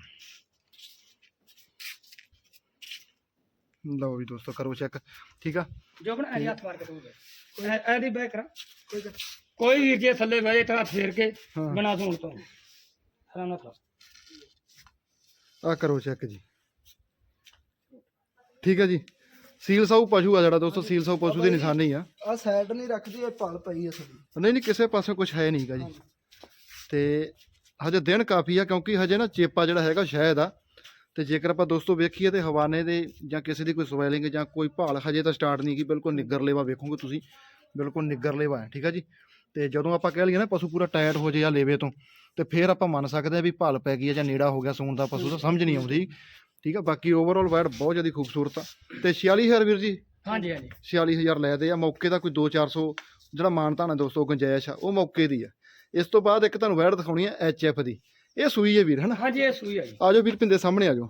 ਲਓ ਵੀ ਦੋਸਤੋ ਕਰੋ ਚੈੱਕ ਠੀਕ ਆ? ਜੋ ਬਣਾ ਇਹ ਹੱਥ ਮਾਰ ਕੇ ਦੂਗਾ ਕੋਈ ਐਦੀ ਬੈਕ ਕਰਾਂ। ਕੋਈ ਗੱਲ- ਕੋਈ ਵੀਰ ਜੇ ਥੱਲੇ ਬਹਿ ਤਾਂ ਫੇਰ ਕੇ ਬਣਾ ਸੁਣ ਤੋਂ। ਹਰਾਨਾ ਥਾ ਆ ਕਰੋ ਚੈੱਕ ਜੀ। ਠੀਕ ਹੈ ਜੀ। ਸੀਲ ਸਾਊ ਪਸ਼ੂ ਆ ਜਿਹੜਾ ਦੋਸਤੋ ਸੀਲ ਸਾਊ ਪਸ਼ੂ ਦੀ ਨਿਸ਼ਾਨੀ ਆ। ਆ ਸਾਈਡ ਨਹੀਂ ਰੱਖਦੀ ਇਹ ਪਲ ਪਈ ਆ ਸਾਡੀ। ਨਹੀਂ ਨਹੀਂ ਕਿਸੇ ਪਾਸੇ ਕੁਝ ਹੈ ਨਹੀਂਗਾ ਜੀ। ਤੇ ਹਜੇ ਦਿਨ ਕਾਫੀ ਆ ਕਿਉਂਕਿ ਹਜੇ ਨਾ ਚੇਪਾ ਜਿਹੜਾ ਹੈਗਾ ਸ਼ਾਇਦ ਆ ਤੇ ਜੇਕਰ ਆਪਾਂ ਦੋਸਤੋ ਵੇਖੀਏ ਤੇ ਹਵਾਨੇ ਦੇ ਜਾਂ ਕਿਸੇ ਦੀ ਕੋਈ ਸਵੈਲਿੰਗ ਜਾਂ ਕੋਈ ਭਾਲ ਹਜੇ ਤਾਂ ਸਟਾਰਟ ਨਹੀਂ ਕੀ ਬਿਲਕੁਲ ਨਿੱਗਰ ਲੇਵਾ ਵੇਖੋਗੇ ਤੁਸੀਂ ਬਿਲਕੁਲ ਨਿੱਗਰ ਲੇਵਾ ਹੈ ਠੀਕ ਆ ਜੀ? ਤੇ ਜਦੋਂ ਆਪਾਂ ਕਹਿ ਲਈਏ ਨਾ ਪਸ਼ੂ ਪੂਰਾ ਟਾਇਰਡ ਹੋ ਜੇ ਜਾਂ ਲੇਵੇ ਤੋਂ ਤੇ ਫਿਰ ਆਪਾਂ ਮੰਨ ਸਕਦੇ ਆ ਵੀ ਭਾਲ ਪੈ ਗਈ ਹੈ ਜਾਂ ਨੇੜਾ ਹੋ ਗਿਆ ਸੂਣ ਦਾ ਪਸ਼ੂ ਤਾਂ ਸਮਝ ਨਹੀਂ ਆਉਂਦੀ ਠੀਕ ਆ? ਬਾਕੀ ਓਵਰਆਲ ਵੈਟ ਬਹੁਤ ਜ਼ਿਆਦਾ ਖੂਬਸੂਰਤ ਆ। ਤੇ 46000 ਵੀਰ ਜੀ? ਹਾਂਜੀ ਹਾਂਜੀ। 46000 ਲੈਦੇ ਆ ਮੌਕੇ ਦਾ ਕੋਈ 2-400 ਜਿਹੜਾ ਮਾਨਤਾ ਨਾ ਦੋਸਤੋ ਗੁੰਜਾਇਸ਼ ਆ ਉਹ ਮੌਕੇ ਦੀ ਆ। ਇਸ ਤੋਂ ਬਾਅਦ ਇੱਕ ਤੁਹਾਨੂੰ ਵੈੜ ਦਿਖਾਉਣੀ ਆ ਐਚਐਫ ਦੀ। ਇਹ ਸੂਈ ਹੈ ਵੀਰ ਹਨਾ? ਹਾਂਜੀ ਇਹ ਸੂਈ ਆ ਜੀ। ਆਜੋ ਵੀਰ ਪਿੰਦੇ ਸਾਹਮਣੇ ਆਜੋ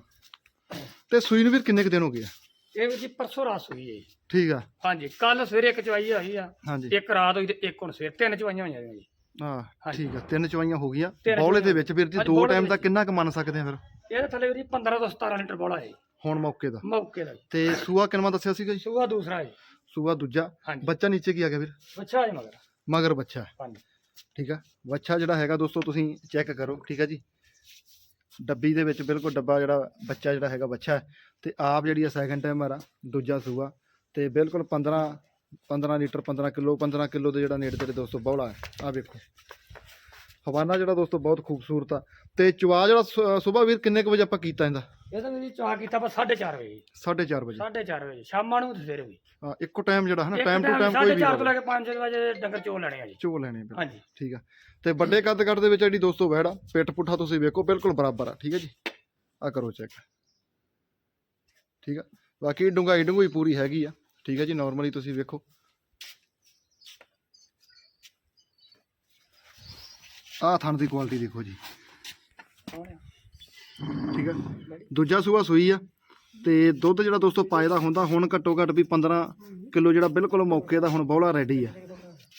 ਤੇ ਸੂਈ ਨੂੰ ਵੀਰ ਕਿੰਨੇ ਕੁ ਦਿਨ ਹੋ ਗਏ ਆ? ਇਹ ਵੀ ਜੀ ਪਰਸੋਂ ਰਾਤ ਸੂਈ ਹੈ ਜੀ। ਠੀਕ ਆ। ਹਾਂਜੀ ਕੱਲ ਸਵੇਰੇ ਇੱਕ ਚਵਾਈ ਹੋਈ ਆ। ਹਾਂਜੀ। ਇੱਕ ਰਾਤ ਹੋਈ ਤੇ ਇੱਕ ਹੁਣ ਸਵੇਰ। ਤਿੰਨ ਚਵਾਈਆਂ ਹੋਈਆਂ ਨੇ ਜੀ। ਹਾਂ। ਠੀਕ ਆ ਤਿੰਨ ਚਵਾਈਆਂ ਹੋ ਗਈਆਂ। ਤਿੰਨ ਬੌਲੇ ਦੇ। ਵਿੱਚ ਵੀਰ ਜੀ ਹਾਂਜੀ, ਦੋ ਬੌਲੇ ਟਾਈਮ ਦੇ ਵਿੱਚ। ਕਿੰਨਾ ਕੁ ਮੰਨ ਸਕਦੇ ਆ ਫਿਰ? ਇਹਦੇ ਥੱਲੇ ਵੀ 15 ਤੋਂ 17 ਲੀਟਰ ਬੋਲਾ ਹੈ। ਹੁਣ ਮੌਕੇ ਦਾ। ਮੌਕੇ ਦਾ ਜੀ। ਤੇ ਸੂਆ ਕਿੰਨਾ ਦੱਸਿਆ ਸੀਗਾ ਜੀ? ਸੂਆ ਦੂਸਰਾ ਹੈ। ਸੂਆ ਦੂਜਾ। ਹਾਂਜੀ। ਬੱਚਾ ਨੀਚੇ ਕੀ ਆ ਗਿਆ ਵੀਰ? ਬੱਚਾ ਹੈ ਮਗਰ। ਮਗਰ ਬੱਚਾ। ਹਾਂਜੀ। ਠੀਕ ਆ? ਵੱਛਾ ਜਿਹੜਾ ਹੈਗਾ ਦੋਸਤੋ ਤੁਸੀਂ ਚੈੱਕ ਕਰੋ, ਠੀਕ ਆ ਜੀ? ਡੱਬੀ ਦੇ ਵਿੱਚ ਬਿਲਕੁਲ ਡੱਬਾ ਜਿਹੜਾ ਬੱਚਾ ਜਿਹੜਾ ਹੈਗਾ ਬੱਚਾ ਹੈ ਤੇ ਆਪ ਜਿਹੜੀ ਆ ਸੈਕੰਡ ਟਾਈਮ ਆ, ਦੂਜਾ ਸੂਆ ਤੇ ਬਿਲਕੁਲ 15 15 ਲੀਟਰ 15 ਕਿਲੋ 15 ਕਿਲੋ ਦੇ ਜਿਹੜਾ ਨੇੜੇ ਤੇਰੇ ਦੋਸਤੋ ਬੌਲਾ ਹੈ। ਆ ਵੇਖੋ। ਹਵਾਨਾ ਜਿਹੜਾ ਦੋਸਤੋ ਬਹੁਤ ਖੂਬਸੂਰਤ ਆ। ਤੇ ਚਵਾ ਜਿਹੜਾ ਸਵੇਰ ਵੀਰ ਕਿੰਨੇ ਕੁ ਵਜੇ ਆਪਾਂ ਕੀਤਾ ਇਹਦਾ? ਇਹ ਤਾਂ ਮੇਰੀ ਚਾਹ ਕੀਤਾ ਬਸ 4:30 ਵਜੇ। ਜੀ। 4:30 ਵਜੇ। 4:30 ਵਜੇ ਸ਼ਾਮਾਂ ਨੂੰ ਤੇ ਸਵੇਰੇ ਵੀ ਹਾਂ ਇੱਕੋ ਟਾਈਮ ਜਿਹੜਾ ਹੈ ਨਾ ਟਾਈਮ ਟੂ ਟਾਈਮ ਕੋਈ ਵੀ 4:30 ਤੋਂ ਲੈ ਕੇ 5 ਵਜੇ ਡੰਗਰ ਚੋ ਲੈਣੇ ਆ ਜੀ। ਚੋ ਲੈਣੇ ਬਿਲਕੁਲ। ਹਾਂਜੀ। ਠੀਕ ਆ। ਤੇ ਵੱਡੇ ਕੱਦ ਕੱਦ ਦੇ ਵਿੱਚ ਜਿਹੜੀ ਦੋਸਤੋ ਵਹਿੜਾ ਪਿੱਠ ਪੁੱਠਾ ਤੁਸੀਂ ਵੇਖੋ ਬਿਲਕੁਲ ਬਰਾਬਰ ਆ ਠੀਕ ਹੈ ਜੀ? ਆ ਕਰੋ ਚੈੱਕ ਠੀਕ ਆ? ਬਾਕੀ ਡੁੰਗਾਈ ਡੁੰਗੋਈ ਪੂਰੀ ਹੈਗੀ ਆ ਠੀਕ ਹੈ ਜੀ? ਨਾਰਮਲੀ ਤੁਸੀਂ ਵੇਖੋ। ਆ ਥਣ ਦੀ ਕੁਆਲਿਟੀ ਦੇਖੋ ਜੀ। ਠੀਕ ਆ। ਦੂਜਾ ਸੂਆ ਸੂਈ ਆ ਤੇ ਦੁੱਧ ਜਿਹੜਾ ਦੋਸਤੋ ਪਾਇਦਾ ਹੁੰਦਾ ਹੁਣ ਘੱਟੋ ਘੱਟ ਵੀ 15 ਕਿਲੋ ਜਿਹੜਾ ਬਿਲਕੁਲ ਮੌਕੇ ਦਾ ਹੁਣ ਬੌਲਾ ਰੈਡੀ ਆ।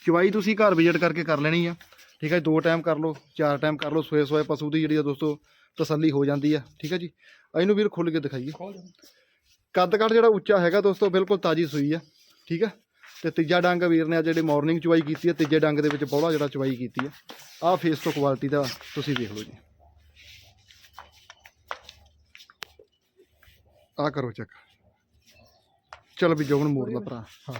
ਚਵਾਈ ਤੁਸੀਂ ਘਰ ਵਿਜ਼ਿਟ ਕਰਕੇ ਕਰ ਲੈਣੀ ਆ। ਠੀਕ ਹੈ ਜੀ, ਦੋ ਟਾਈਮ ਕਰ ਲਓ ਚਾਰ ਟਾਈਮ ਕਰ ਲਓ ਸੋਏ ਸੋਏ ਪਸ਼ੂ ਦੀ ਜਿਹੜੀ ਆ ਦੋਸਤੋ ਤਸੱਲੀ ਹੋ ਜਾਂਦੀ ਆ। ਠੀਕ ਹੈ ਜੀ ਇਹਨੂੰ ਵੀਰ ਖੁੱਲ ਕੇ ਦਿਖਾਈਏ। ਕੱਦ ਕੱਦ ਜਿਹੜਾ ਉੱਚਾ ਹੈਗਾ ਦੋਸਤੋ ਬਿਲਕੁਲ ਤਾਜੀ ਸੂਈ ਆ। ਠੀਕ ਆ ਤੇ ਤੀਜਾ ਡੰਗ ਵੀਰ ਨੇ ਆ ਜਿਹੜੇ ਮਾਰਨਿੰਗ ਚਵਾਈ ਕੀਤੀ ਹੈ, ਤੀਜੇ ਡੰਗ ਦੇ ਵਿੱਚ ਬੌਲਾ ਜਿਹੜਾ ਚਵਾਈ ਕੀਤੀ ਹੈ। ਆਹ ਫੇਸ ਤੋਂ ਕੁਆਲਿਟੀ ਦਾ ਤੁਸੀਂ ਦੇਖ ਲਓ ਜੀ। ਆ ਕਰੋ ਚੈੱਕ ਚਲ ਵੀ ਜੋਗਨ ਮੋੜ ਲਾ ਭਰਾ। ਹਾਂ।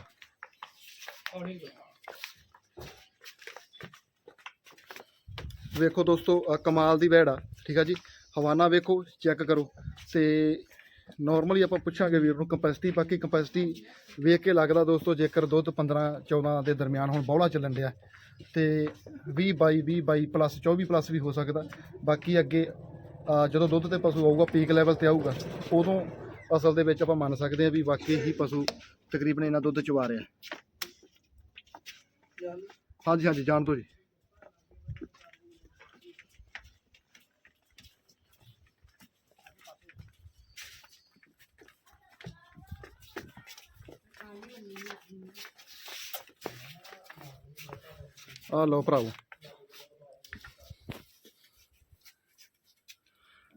ਵੇਖੋ ਦੋਸਤੋ ਕਮਾਲ ਦੀ ਵੈੜ ਆ, ਠੀਕ ਆ ਜੀ। ਹਵਾਨਾ ਵੇਖੋ ਚੈੱਕ ਕਰੋ। ਤੇ ਨਾਰਮਲੀ ਆਪਾਂ ਪੁੱਛਾਂਗੇ ਵੀਰ ਨੂੰ ਕੰਪੈਸਿਟੀ ਬਾਕੀ ਕੰਪੈਸਿਟੀ ਵੇਖ ਕੇ ਲੱਗਦਾ ਦੋਸਤੋ, ਜੇਕਰ ਦੁੱਧ 15 14 ਦੇ ਦਰਮਿਆਨ ਹੁਣ ਬੌਲਾ ਚੱਲਣ ਡਿਆ ਤੇ 20 ਬਾਈ 20 ਬਾਈ ਪਲੱਸ 24 ਪਲੱਸ ਵੀ ਹੋ ਸਕਦਾ। ਬਾਕੀ ਅੱਗੇ ਜਦੋਂ ਦੁੱਧ ਤੇ ਪਸ਼ੂ ਆਊਗਾ ਪੀਕ ਲੈਵਲ ਤੇ ਆਊਗਾ, ਉਦੋਂ ਅਸਲ ਦੇ ਵਿੱਚ ਆਪਾਂ ਮੰਨ ਸਕਦੇ ਹਾਂ ਵੀ ਵਾਕਈ ਹੀ ਪਸ਼ੂ ਤਕਰੀਬਨ ਇਹਨਾਂ ਦੁੱਧ ਚਵਾ ਰਿਹਾ। ਹਾਂਜੀ ਹਾਂਜੀ, ਜਾਣ ਤੋਂ ਜੀ। ਆ ਲਓ ਭਰਾਵੋ।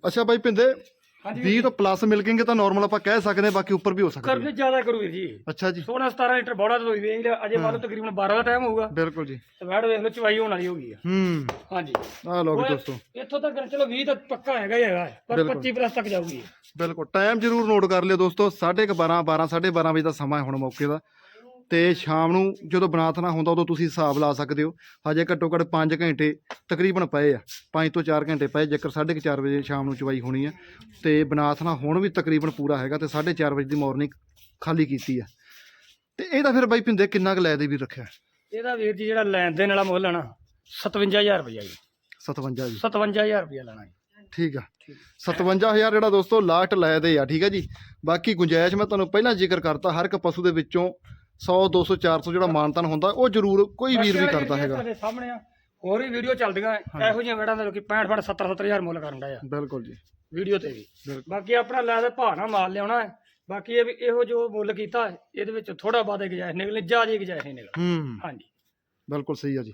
ਅੱਛਾ ਬਾਈ ਪਿੰਦੇ ਹਾਂਜੀ 20 ਤੋਂ ਪਲੱਸ ਮਿਲਕਿੰਗ ਤਾਂ ਨਾਰਮਲ ਆਪਾਂ ਕਹਿ ਸਕਦੇ ਹਾਂ ਬਾਕੀ ਉੱਪਰ ਵੀ ਹੋ ਸਕਦੀ ਹੈ ਕਰਨੇ ਜ਼ਿਆਦਾ ਕਰੂ ਵੀਰ ਜੀ। ਅੱਛਾ ਜੀ। 16 17 ਲੀਟਰ ਬੋਲਾ ਤਾਂ ਤੁਸੀਂ ਵੇਖ ਲਿਆ ਅਜੇ ਮੰਨ ਲਓ ਤਕਰੀਬਨ 12 ਦਾ ਟਾਈਮ ਹੋਊਗਾ। ਬਿਲਕੁਲ ਜੀ। ਤੇ ਬੈਠ ਵੇਖ ਲਓ ਚਵਾਈ ਹੋਣ ਵਾਲੀ ਹੋ ਗਈ ਆ। ਹੂੰ। ਹਾਂਜੀ। ਆ ਲਓ ਵੀ ਦੋਸਤੋ। ਇੱਥੋਂ ਤੱਕ ਚਲੋ 20 ਤਾਂ ਪੱਕਾ ਹੈਗਾ ਹੀ ਹੈਗਾ ਹੈ, ਪਰ ਬਿਲਕੁਲ। 25 ਪਲੱਸ ਤੱਕ ਜਾਊਗੀ। ਬਿਲਕੁਲ। ਟਾਈਮ ਜ਼ਰੂਰ ਨੋਟ ਕਰ ਲਿਓ ਦੋਸਤੋ 12:30 12 12:30 ਵਜੇ ਦਾ ਸਮਾਂ ਹੈ ਹੁਣ ਮੌਕੇ ਦਾ। ਤੇ ਸ਼ਾਮ ਨੂੰ ਜਦੋਂ ਬਨਾਥਨਾ ਹੁੰਦਾ ਉਦੋਂ ਤੁਸੀਂ ਹਿਸਾਬ ਲਾ ਸਕਦੇ ਹੋ। ਹਜੇ ਘੱਟੋ ਘੱਟ 5 ਘੰਟੇ ਤਕਰੀਬਨ ਪਏ ਆ। 5 ਤੋਂ 4 ਘੰਟੇ ਪਏ ਜੇਕਰ 4:30 ਵਜੇ ਸ਼ਾਮ ਨੂੰ ਚਵਾਈ ਹੋਣੀ ਆ। ਤੇ ਬਨਾਥਨਾ ਹੁਣ ਵੀ ਤਕਰੀਬਨ ਪੂਰਾ ਹੈਗਾ ਤੇ 4:30 ਵਜੇ ਦੀ ਮਾਰਨਿੰਗ ਖਾਲੀ ਕੀਤੀ ਆ। ਤੇ ਇਹਦਾ ਫਿਰ ਬਾਈ ਪਿੰਦੇ ਕਿੰਨਾ ਕੁ ਲੈ ਦੇ ਵੀ ਰੱਖਿਆ? ਇਹਦਾ ਵੀਰ ਜੀ ਜਿਹੜਾ ਲੈਣ ਦੇਣ ਵਾਲਾ ਮੁੱਲ ਨਾ 57000 ਰੁਪਇਆ ਜੀ। 57 ਜੀ। 57000 ਰੁਪਇਆ ਲੈਣਾ ਜੀ। ਠੀਕ ਆ। 57000 ਜਿਹੜਾ ਦੋਸਤੋ ਲਾਸਟ ਲੈ ਦੇ ਆ ਠੀਕ ਹੈ ਜੀ। ਬਾਕੀ ਗੁੰਜਾਇਸ਼ ਮੈਂ ਤੁਹਾਨੂੰ ਪਹਿਲਾਂ ਜ਼ਿਕਰ ਕਰਤਾ ਹਰ ਇੱਕ ਪਸ਼ੂ ਦੇ ਵਿੱਚੋਂ 100 200 400 ਜਿਹੜਾ ਮਾਨਤਨ ਹੁੰਦਾ ਉਹ ਜ਼ਰੂਰ ਕੋਈ ਵੀਰ ਵੀ ਕਰਦਾ ਹੈਗਾ। ਤੁਹਾਡੇ ਸਾਹਮਣੇ ਆ। ਹੋਰ ਵੀ ਵੀਡੀਓ ਚੱਲਦੀਆਂ ਇਹੋ ਜਿਹੀਆਂ ਵੇੜਾਂ ਦਾ ਲੋਕੀ 65 ਫੜ 70 70000 ਮੁੱਲ ਕਰਨ ਡਿਆ ਆ। ਬਿਲਕੁਲ ਜੀ। ਵੀਡੀਓ ਤੇ ਵੀ। ਬਿਲਕੁਲ। ਬਾਕੀ ਆਪਣਾ ਲੈ ਦੇ ਨਾਲ ਮਾਲ ਲਿਆਉਣਾ ਹੈ। ਬਾਕੀ ਇਹ ਵੀ ਇਹੋ ਜੋ ਮੁੱਲ ਕੀਤਾ ਹੈ, ਇਹਦੇ ਵਿੱਚ ਥੋੜਾ ਬਾਦੇ ਗੁਜਾਇਸ਼ ਨਿਕਲੇ ਜ਼ਿਆਦਾ ਗੁਜਾਇਸ਼ ਨਹੀਂ ਨਿਕਲ। ਹੂੰ। ਹਾਂਜੀ। ਬਿਲਕੁਲ ਸਹੀ ਆ ਜੀ।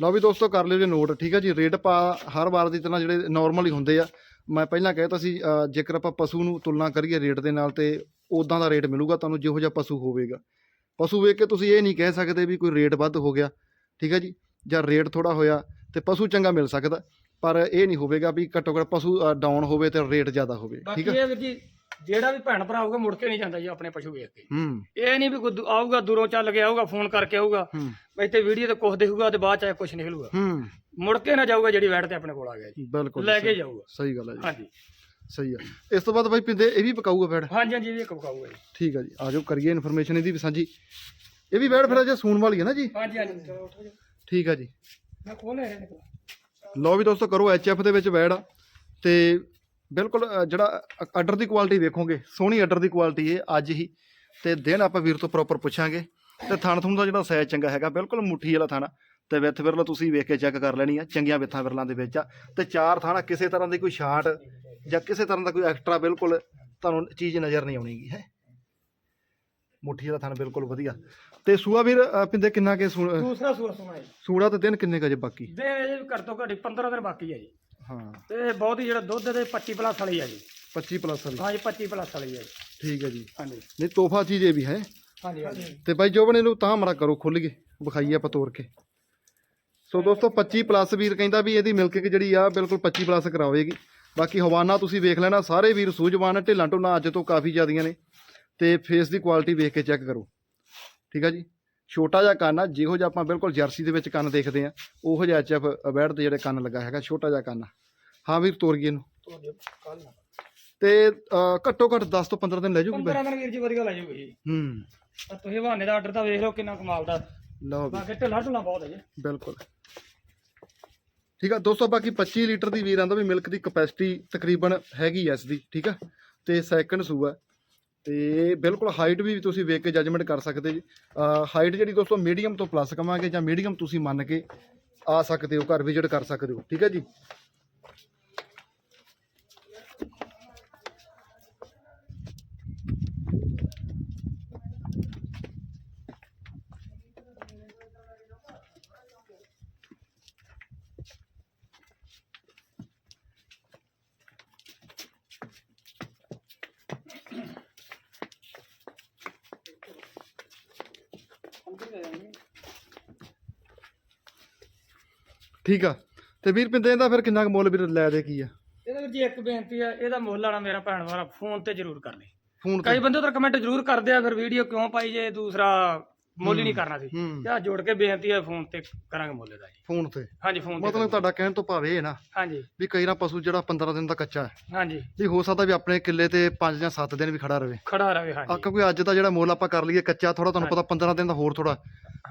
ਲਓ ਵੀ ਦੋਸਤੋ ਕਰ ਲਿਓ ਜੀ ਨੋਟ ਠੀਕ ਹੈ ਜੀ? ਰੇਟ ਪਾ ਹਰ ਵਾਰ ਦੀ ਤਰ੍ਹਾਂ ਜਿਹੜੇ ਨਾਰਮਲ ਹੀ ਹੁੰਦੇ ਆ। ਮੈਂ ਪਹਿਲਾਂ ਕਹਿਤਾ ਸੀ ਅ, ਜੇਕਰ ਆਪਾਂ ਪਸ਼ੂ ਨੂੰ ਤੁਲਨਾ ਕਰੀਏ ਰੇਟ ਦੇ ਨਾਲ ਤੇ ਉਦਾਂ ਦਾ ਰੇਟ ਮਿਲੂਗਾ ਤੁਹਾਨੂੰ ਜਿਹੋ ਜਿਹਾ ਪਸ਼ੂ ਹੋਵੇਗਾ। ਪਸ਼ੂ ਵੇਖ ਕੇ ਤੁਸੀਂ ਇਹ ਨਹੀਂ ਕਹਿ ਸਕਦੇ ਵੀ ਕੋਈ ਰੇਟ ਵੱਧ ਹੋ ਗਿਆ ਠੀਕ ਹੈ ਜੀ ਜਾਂ ਰੇਟ ਥੋੜਾ ਹੋਇਆ ਤੇ ਪਸ਼ੂ ਚੰਗਾ ਮਿਲ ਸਕਦਾ ਪਰ ਇਹ ਨਹੀਂ ਹੋਵੇਗਾ ਵੀ ਘੱਟੋ ਘੱਟ ਪਸ਼ੂ ਡਾਊਨ ਹੋਵੇ ਤੇ ਰੇਟ ਜ਼ਿਆਦਾ ਹੋਵੇ ਠੀਕ ਹੈ। ਇਹ ਵੀਰ ਜੀ ਜਿਹੜਾ ਵੀ ਭੈਣ ਭਰਾ ਆਊਗਾ ਮੁੜ ਕੇ ਨਹੀਂ ਜਾਂਦਾ ਜੀ ਆਪਣੇ ਪਸ਼ੂ ਵੇਖ ਕੇ। ਹੂੰ। ਇਹ ਨਹੀਂ ਵੀ ਕੋਈ ਦੂ- ਆਊਗਾ ਦੂਰੋਂ ਚੱਲ ਕੇ ਆਊਗਾ ਫੋਨ ਕਰਕੇ ਆਊਗਾ ਹੂੰ। ਤੇ ਵੀਡੀਓ ਤੇ ਕੁਝ ਦੇਖੂਗਾ ਤੇ ਬਾਅਦ ਚ ਕੁਝ ਨਿਕਲੂਗਾ ਹੂੰ। ਮੁੜ ਕੇ ਨਾ ਜਾਊਗਾ ਜਿਹੜੀ ਵੈਟ ਤੇ ਆਪਣੇ ਕੋਲ ਆ ਗਿਆ ਜੀ। ਬਿਲਕੁਲ ਲੈ ਕੇ ਸਹੀ- ਜਾਊਗਾ। ਸਹੀ ਗੱਲ ਹੈ ਜੀ। ਹਾਂਜੀ। ਸਹੀ ਆ। ਇਸ ਤੋਂ ਬਾਅਦ ਬਾਈ ਪਿੰਦੇ ਇਹ ਵੀ ਪਕਾਊਗਾ ਬੈੜ? ਹਾਂਜੀ ਹਾਂਜੀ ਇਹ ਵੀ ਕਬਕਾਊਗਾ ਜੀ। ਠੀਕ ਆ ਜੀ। ਆਜੋ ਕਰੀਏ ਇਨਫੋਰਮੇਸ਼ਨ ਇਹਦੀ ਵੀ ਸਾਂਝੀ। ਇਹ ਵੀ ਬੈੜ ਫਿਰ ਅਜੇ ਸੂਣ ਵਾਲੀ ਹੈ ਨਾ ਜੀ? ਹਾਂਜੀ ਹਾਂਜੀ ਚਲੋ ਉੱਠੋ ਜੀ। ਠੀਕ ਆ ਜੀ। ਮੈਂ ਖੋਲੇ ਰਹੇ ਲਓ ਵੀ ਦੋਸਤੋ ਕਰੋ ਐਚਐਫ ਦੇ ਵਿੱਚ ਬੈੜ। ਆ ਤੇ ਬਿਲਕੁਲ ਅ, ਜਿਹੜਾ ਆਰਡਰ ਦੀ ਕੁਆਲਿਟੀ ਵੇਖੋਗੇ ਸੋਹਣੀ ਆਰਡਰ ਦੀ ਕੁਆਲਿਟੀ ਇਹ ਅੱਜ ਹੀ। ਤੇ ਦਿਨ ਆਪਾਂ ਵੀਰ ਤੋਂ ਪ੍ਰੋਪਰ ਪੁੱਛਾਂਗੇ। ਤੇ ਥਣ ਥੁਣ ਦਾ ਜਿਹੜਾ ਸਾਈਜ਼ ਚੰਗਾ ਹੈਗਾ ਬਿਲਕੁਲ ਮੁੱਠੀ ਵਾਲਾ ਥਣ ਤੇ ਵਿੱਥ ਵਿਰਲਾ ਤੁਸੀਂ ਵੇਖ ਕੇ ਚੈੱਕ ਕਰ ਲੈਣੀ ਆ ਚੰਗੀਆਂ ਵਿੱਥਾਂ ਵਿਰਲਾਂ ਦੇ ਵਿੱਚ ਆ। ਤੇ ਚਾਰ ਥਾਣਾ ਕਿਸੇ ਤਰ੍ਹਾਂ ਦੀ ਕੋਈ ਛਾਟ ਜਾਂ ਕਿਸੇ ਤਰ੍ਹਾਂ ਦਾ ਕੋਈ ਐਕਸਟਰਾ ਬਿਲਕੁਲ ਤੁਹਾਨੂੰ ਚੀਜ਼ ਨਜ਼ਰ ਨਹੀਂ ਆਉਣੀਗੀ ਹੈ। ਮੁੱਠੀ ਵਾਲਾ ਥਣ ਬਿਲਕੁਲ ਵਧੀਆ। ਤੇ ਸੂਆ ਵੀਰ ਪਿੰਦੇ ਕਿੰਨਾ ਕੇ ਦੂਸਰਾ ਸੂਰ ਸੁਣਾ ਜੀ। ਸੂੜਾ ਤੇ ਦਿਨ ਕਿੰਨੇ ਕਜੇ ਬਾਕੀ? ਦੇ ਘੱਟ ਤੋਂ ਘੱਟ 15 ਦਿਨ ਬਾਕੀ ਹੈ ਜੀ। ਹਾਂ। ਤੇ ਬਹੁਤ ਹੀ ਜਿਹੜਾ ਦੁੱਧ ਦੇ 25 ਪਲੱਸ ਵਾਲੀ ਹੈ ਜੀ। 25 ਪਲੱਸ ਵਾਲੀ। ਹਾਂਜੀ 25 ਪਲੱਸ ਵਾਲੀ ਹੈ ਜੀ। ਠੀਕ ਹੈ ਜੀ। ਹਾਂਜੀ। ਨਹੀਂ ਤੋਹਫਾ ਚੀਜ਼ ਇਹ ਵੀ ਹੈ। ਹਾਂਜੀ ਹਾਂਜੀ। ਤੇ ਬਾਈ ਜੋਬਨ ਇਹਨੂੰ ਤਾਂ ਮਰਾ ਕਰੋ ਖੁੱਲ ਕੇ ਵਿਖਾਈਏ ਆਪਾਂ ਤੋੜ ਕੇ। ਸੋ ਦੋਸਤੋ 25 ਪਲੱਸ ਵੀਰ ਕਹਿੰਦਾ ਵੀ ਇਹਦੀ ਮਿਲਕ ਜਿਹੜੀ ਆ ਬਿਲਕੁਲ 25 ਪਲੱਸ ਕਰਾਵੇਗੀ। ਬਾਕੀ ਹਵਾਨਾ ਤੁਸੀਂ ਵੇਖ ਲੈਣਾ ਸਾਰੇ ਵੀਰ ਸੂਝਵਾਨ ਢਿੱਲਾਂ ਢੋਲਾਂ ਅੱਜ ਤੋਂ ਕਾਫੀ ਜ਼ਿਆਦੀਆਂ ਨੇ। ਤੇ ਫੇਸ ਦੀ ਕੁਆਲਿਟੀ ਵੇਖ ਕੇ ਚੈੱਕ ਕਰੋ। ਠੀਕ ਆ ਜੀ? ਛੋਟਾ ਜਿਹਾ ਕੰਨ ਆ ਜਿਹੋ ਜਿਹਾ ਆਪਾਂ ਬਿਲਕੁਲ ਜਰਸੀ ਦੇ ਵਿੱਚ ਕੰਨ ਦੇਖਦੇ ਆ। ਉਹੋ ਜਿਹਾ ਐਚਐਫ ਅਬੈਡ ਤੇ ਜਿਹੜੇ ਕੰਨ ਲੱਗਾ ਹੈਗਾ ਛੋਟਾ ਜਿਹਾ ਕੰਨ। ਹਾਂ ਵੀਰ ਇਹਨੂੰ। ਤੁਹਾਡੇ ਕੱਲ ਤੇ ਘੱਟੋ ਘੱਟ 10 ਤੋਂ 15 ਦਿਨ ਲੈ ਜੂਗੀ 15 ਦਿਨ ਵੀਰ ਜੀ ਵਧੀਆ ਲੈ ਜਾਊਗੀ ਜੀ। ਹੂੰ। ਤੁਸੀਂ ਬਹਾਨੇ ਦਾ ਆਰਡਰ ਤਾਂ ਵੇਖ ਲਓ ਕਿੰਨਾ ਕਮਾਲ ਦਾ। ਲਓ ਬਾਕੀ ਢਿੱਲਾ ਢੁੱਲਾ ਬਹੁਤ ਹੈ ਜੀ। ਬਿਲਕੁਲ। ਠੀਕ ਆ ਦੋਸਤੋ ਬਾਕੀ 25 ਲੀਟਰ ਦੀ ਵੀਰਾਂ ਦਾ ਵੀ ਮਿਲਕ ਦੀ ਕਪੈਸਿਟੀ ਤਕਰੀਬਨ ਹੈਗੀ ਐ ਇਸ ਦੀ ਠੀਕ ਆ। ਤੇ ਸੈਕੰਡ ਸੂਆ ਤੇ ਬਿਲਕੁਲ ਹਾਈਟ ਵੀ ਤੁਸੀਂ ਵੇਖ ਕੇ ਜੱਜਮੈਂਟ ਕਰ ਸਕਦੇ ਜੀ। ਹਾਈਟ ਜਿਹੜੀ ਦੋਸਤੋ ਮੀਡੀਅਮ ਤੋਂ ਪਲੱਸ ਕਵਾਂਗੇ ਜਾਂ ਮੀਡੀਅਮ ਤੁਸੀਂ ਮੰਨ ਕੇ ਆ ਸਕਦੇ ਹੋ, ਘਰ ਵਿਜ਼ਿਟ ਕਰ ਸਕਦੇ ਹੋ, ਠੀਕ ਹੈ ਜੀ। ਠੀਕ ਆ। ਤੇ ਵੀਰ ਪਿੰਦੇ ਦਾ ਫਿਰ ਕਿੰਨਾ ਕੁ ਮੁੱਲ ਵੀਰ ਲੈ ਦੇ ਕੀ ਆ? ਇਹਦੇ ਵਿੱਚ ਜੀ ਇੱਕ ਬੇਨਤੀ ਆ ਇਹਦਾ ਮੁੱਲ ਵਾਲਾ ਮੇਰਾ ਭੈਣ ਵਾਲਾ ਫੋਨ ਤੇ ਜ਼ਰੂਰ ਕਰ ਲਈ ਫੋਨ ਕਈ ਬੰਦੇ ਤਾਂ ਕਮੈਂਟ ਜ਼ਰੂਰ ਕਰਦੇ ਆ ਫਿਰ ਵੀਡੀਓ ਕਿਉਂ ਪਾਈ ਜੇ ਦੂਸਰਾ ਮੁੱਲ ਹੀ ਨਹੀਂ ਕਰਨਾ ਸੀ। ਹੂੰ। ਜਾਂ ਜੋੜ ਕੇ ਬੇਨਤੀ ਆ ਫੋਨ ਤੇ ਕਰਾਂਗੇ ਮੁੱਲ ਦਾ ਜੀ। ਫੋਨ ਤੇ। ਹਾਂਜੀ ਫੋਨ ਤੇ ਮਤਲਬ ਤੁਹਾਡਾ ਕਹਿਣ ਤੋਂ ਭਾਵੇਂ ਇਹ ਨਾ ਹਾਂਜੀ। ਵੀ ਕਈ ਨਾ ਪਸ਼ੂ ਜਿਹੜਾ 15 ਦਿਨ ਦਾ ਕੱਚਾ ਹੈ ਹਾਂਜੀ। ਵੀ ਹੋ ਸਕਦਾ ਵੀ ਆਪਣੇ ਕਿੱਲੇ ਤੇ 5 ਜਾਂ 7 ਦਿਨ ਵੀ ਖੜਾ ਰਵੇ। ਖੜਾ ਰਵੇ ਆ ਹਾਂਜੀ ਕਿਉਂਕਿ ਅੱਜ ਦਾ ਜਿਹੜਾ ਮੁੱਲ ਆਪਾਂ ਕਰ ਲਈਏ ਕੱਚਾ ਥੋੜਾ ਤੁਹਾਨੂੰ ਪਤਾ 15 ਦਿਨ ਦਾ ਹੋਰ ਥੋੜਾ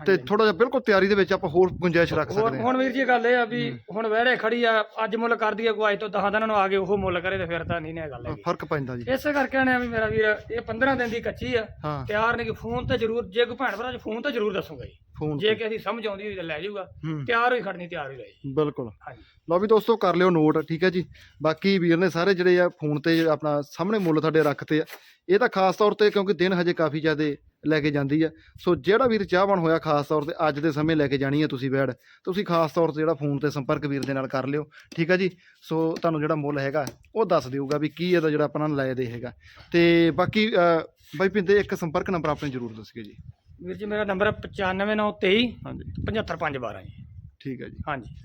ਤੇ। ਥੋੜਾ ਜਿਹਾ ਬਿਲਕੁਲ ਤਿਆਰੀ ਦੇ ਵਿੱਚ ਆਪਾਂ ਹੋਰ ਗੁੰਜਾਇਸ਼ ਰੱਖ ਹੋਰ ਸਕਦੇ ਹਾਂ। ਹੁਣ ਵੀਰ ਜੀ ਗੱਲ ਇਹ ਆ ਵੀ ਹੁਣ ਵਹਿੜੇ ਖੜੀ ਆ ਅੱਜ ਮੁੱਲ ਕਰਦੀ ਆ ਕੋਈ ਅੱਜ ਤੋਂ 10 ਦਿਨਾਂ ਨੂੰ ਆ ਕੇ ਉਹ ਮੁੱਲ ਕਰੇ ਤੇ ਫਿਰ ਤਾਂ ਨਹੀਂ ਨੇ ਗੱਲ ਹੈਗੀ। ਫ਼ਰਕ ਪੈਂਦਾ ਜੀ। ਇਸੇ ਕਰਕੇ ਨੇ ਵੀ ਮੇਰਾ ਵੀਰ ਇਹ 15 ਦਿਨ ਦੀ ਕੱਚੀ ਆ ਹਾਂ। ਤਿਆਰ ਨਹੀਂ ਕਿ ਫੋਨ ਤੇ ਜ਼ਰੂਰ ਜੇ ਕੋਈ ਭੈਣ ਭਰਾ ਫੋਨ ਤੇ ਜ਼ਰੂਰ ਦੱਸੂਗਾ ਜੀ। ਫੋਨ ਜੇ ਕਿਸੇ ਦੀ ਸਮਝ ਆਉਂਦੀ ਹੋਈ ਤਾਂ ਲੈ ਜਾਊਗਾ। ਹੂੰ। ਤਿਆਰ ਹੋਈ ਖੜਨੀ ਤਿਆਰ ਹੋਈ ਰਹੀ ਬਿਲਕੁਲ। ਹਾਂਜੀ। ਲਓ ਵੀ ਦੋਸਤੋ ਕਰ ਲਿਓ ਨੋਟ ਠੀਕ ਹੈ ਜੀ? ਬਾਕੀ ਵੀਰ ਨੇ ਸਾਰੇ ਜਿਹੜੇ ਆ ਫੋਨ ਤੇ ਆਪਣਾ ਸਾਹਮਣੇ ਮੁੱਲ ਤੁਹਾਡੇ ਰੱਖਤੇ ਆ। ਇਹ ਤਾਂ ਖਾਸ ਤੌਰ ਤੇ ਕਿਉਂਕਿ ਦਿਨ ਹਜੇ ਕਾਫੀ ਜ਼ਿਆਦੇ ਲੈ ਕੇ ਜਾਂਦੀ ਆ। ਸੋ ਜਿਹੜਾ ਵੀਰ ਚਾਹਵਾਨ ਹੋਇਆ ਖਾਸ ਤੌਰ ਤੇ ਅੱਜ ਦੇ ਸਮੇਂ ਲੈ ਕੇ ਜਾਣੀ ਹੈ ਤੁਸੀਂ ਬੈੜ ਤੁਸੀਂ ਖਾਸ ਤੌਰ ਤੇ ਜਿਹੜਾ ਫੋਨ ਤੇ ਸੰਪਰਕ ਵੀਰ ਦੇ ਨਾਲ ਕਰ ਲਿਓ ਠੀਕ ਹੈ ਜੀ? ਸੋ ਤੁਹਾਨੂੰ ਜਿਹੜਾ ਮੁੱਲ ਹੈਗਾ ਉਹ ਦੱਸ ਦਿਓਗਾ ਵੀ ਕੀ ਇਹਦਾ ਜਿਹੜਾ ਆਪਣਾ ਲੈ ਦੇ ਹੈਗਾ। ਤੇ ਬਾਕੀ ਅਹ, ਬਾਈ ਪਿੰਦੇ ਇੱਕ ਸੰਪਰਕ ਨੰਬਰ ਆਪਣੇ ਜ਼ਰੂਰ ਦੱਸਿਓ ਜੀ। ਵੀਰ ਜੀ ਮੇਰਾ ਨੰਬਰ 95923 ਹਾਂਜੀ। 75512 ਜੀ। ਠੀਕ ਹੈ ਜੀ। ਹਾਂਜੀ।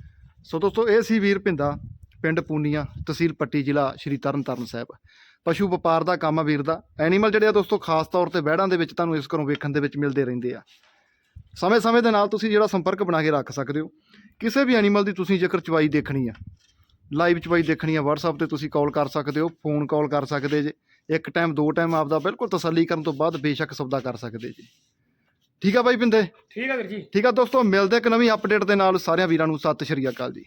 ਸੋ ਦੋਸਤੋ ਇਹ ਸੀ ਵੀਰ ਪਿੰਦਾ ਪਿੰਡ ਪੂਨੀਆਂ ਤਹਿਸੀਲ ਪੱਟੀ ਜ਼ਿਲ੍ਹਾ ਸ਼੍ਰੀ ਤਰਨਤਾਰਨ ਸਾਹਿਬ। ਪਸ਼ੂ ਵਪਾਰ ਦਾ ਕੰਮ ਆ ਵੀਰ ਦਾ। ਐਨੀਮਲ ਜਿਹੜੇ ਆ ਦੋਸਤੋ ਖਾਸ ਤੌਰ ਤੇ ਵਿਹੜਾਂ ਦੇ ਵਿੱਚ ਤੁਹਾਨੂੰ ਇਸ ਘਰੋਂ ਵੇਖਣ ਦੇ ਵਿੱਚ ਮਿਲਦੇ ਰਹਿੰਦੇ ਆ। ਸਮੇਂ-ਸਮੇਂ ਦੇ ਨਾਲ ਤੁਸੀਂ ਜਿਹੜਾ ਸੰਪਰਕ ਬਣਾ ਕੇ ਰੱਖ ਸਕਦੇ ਹੋ। ਕਿਸੇ ਵੀ ਐਨੀਮਲ ਦੀ ਤੁਸੀਂ ਜੇਕਰ ਚਵਾਈ ਦੇਖਣੀ ਆ ਲਾਈਵ ਚਵਾਈ ਦੇਖਣੀ ਆ WhatsApp ਤੇ ਤੁਸੀਂ ਕਾਲ ਕਰ ਸਕਦੇ ਹੋ ਫੋਨ ਕਾਲ ਕਰ ਸਕਦੇ ਜੇ ਇੱਕ ਟਾਈਮ ਦੋ ਟਾਈਮ ਆਪਦਾ ਬਿਲਕੁਲ ਤਸੱਲੀ ਕਰਨ ਤੋਂ ਬਾਅਦ ਬੇਸ਼ੱਕ ਸੌਦਾ ਕਰ ਸਕਦੇ ਜੀ। ਠੀਕ ਆ ਬਾਈ ਪਿੰਦੇ? ਠੀਕ ਹੈ ਵੀਰ ਜੀ। ਠੀਕ ਆ ਦੋਸਤੋ ਮਿਲਦੇ ਇੱਕ ਨਵੀਂ ਅਪਡੇਟ ਦੇ ਨਾਲ। ਸਾਰਿਆਂ ਵੀਰਾਂ ਨੂੰ ਸਤਿ ਸ਼੍ਰੀ ਅਕਾਲ ਜੀ।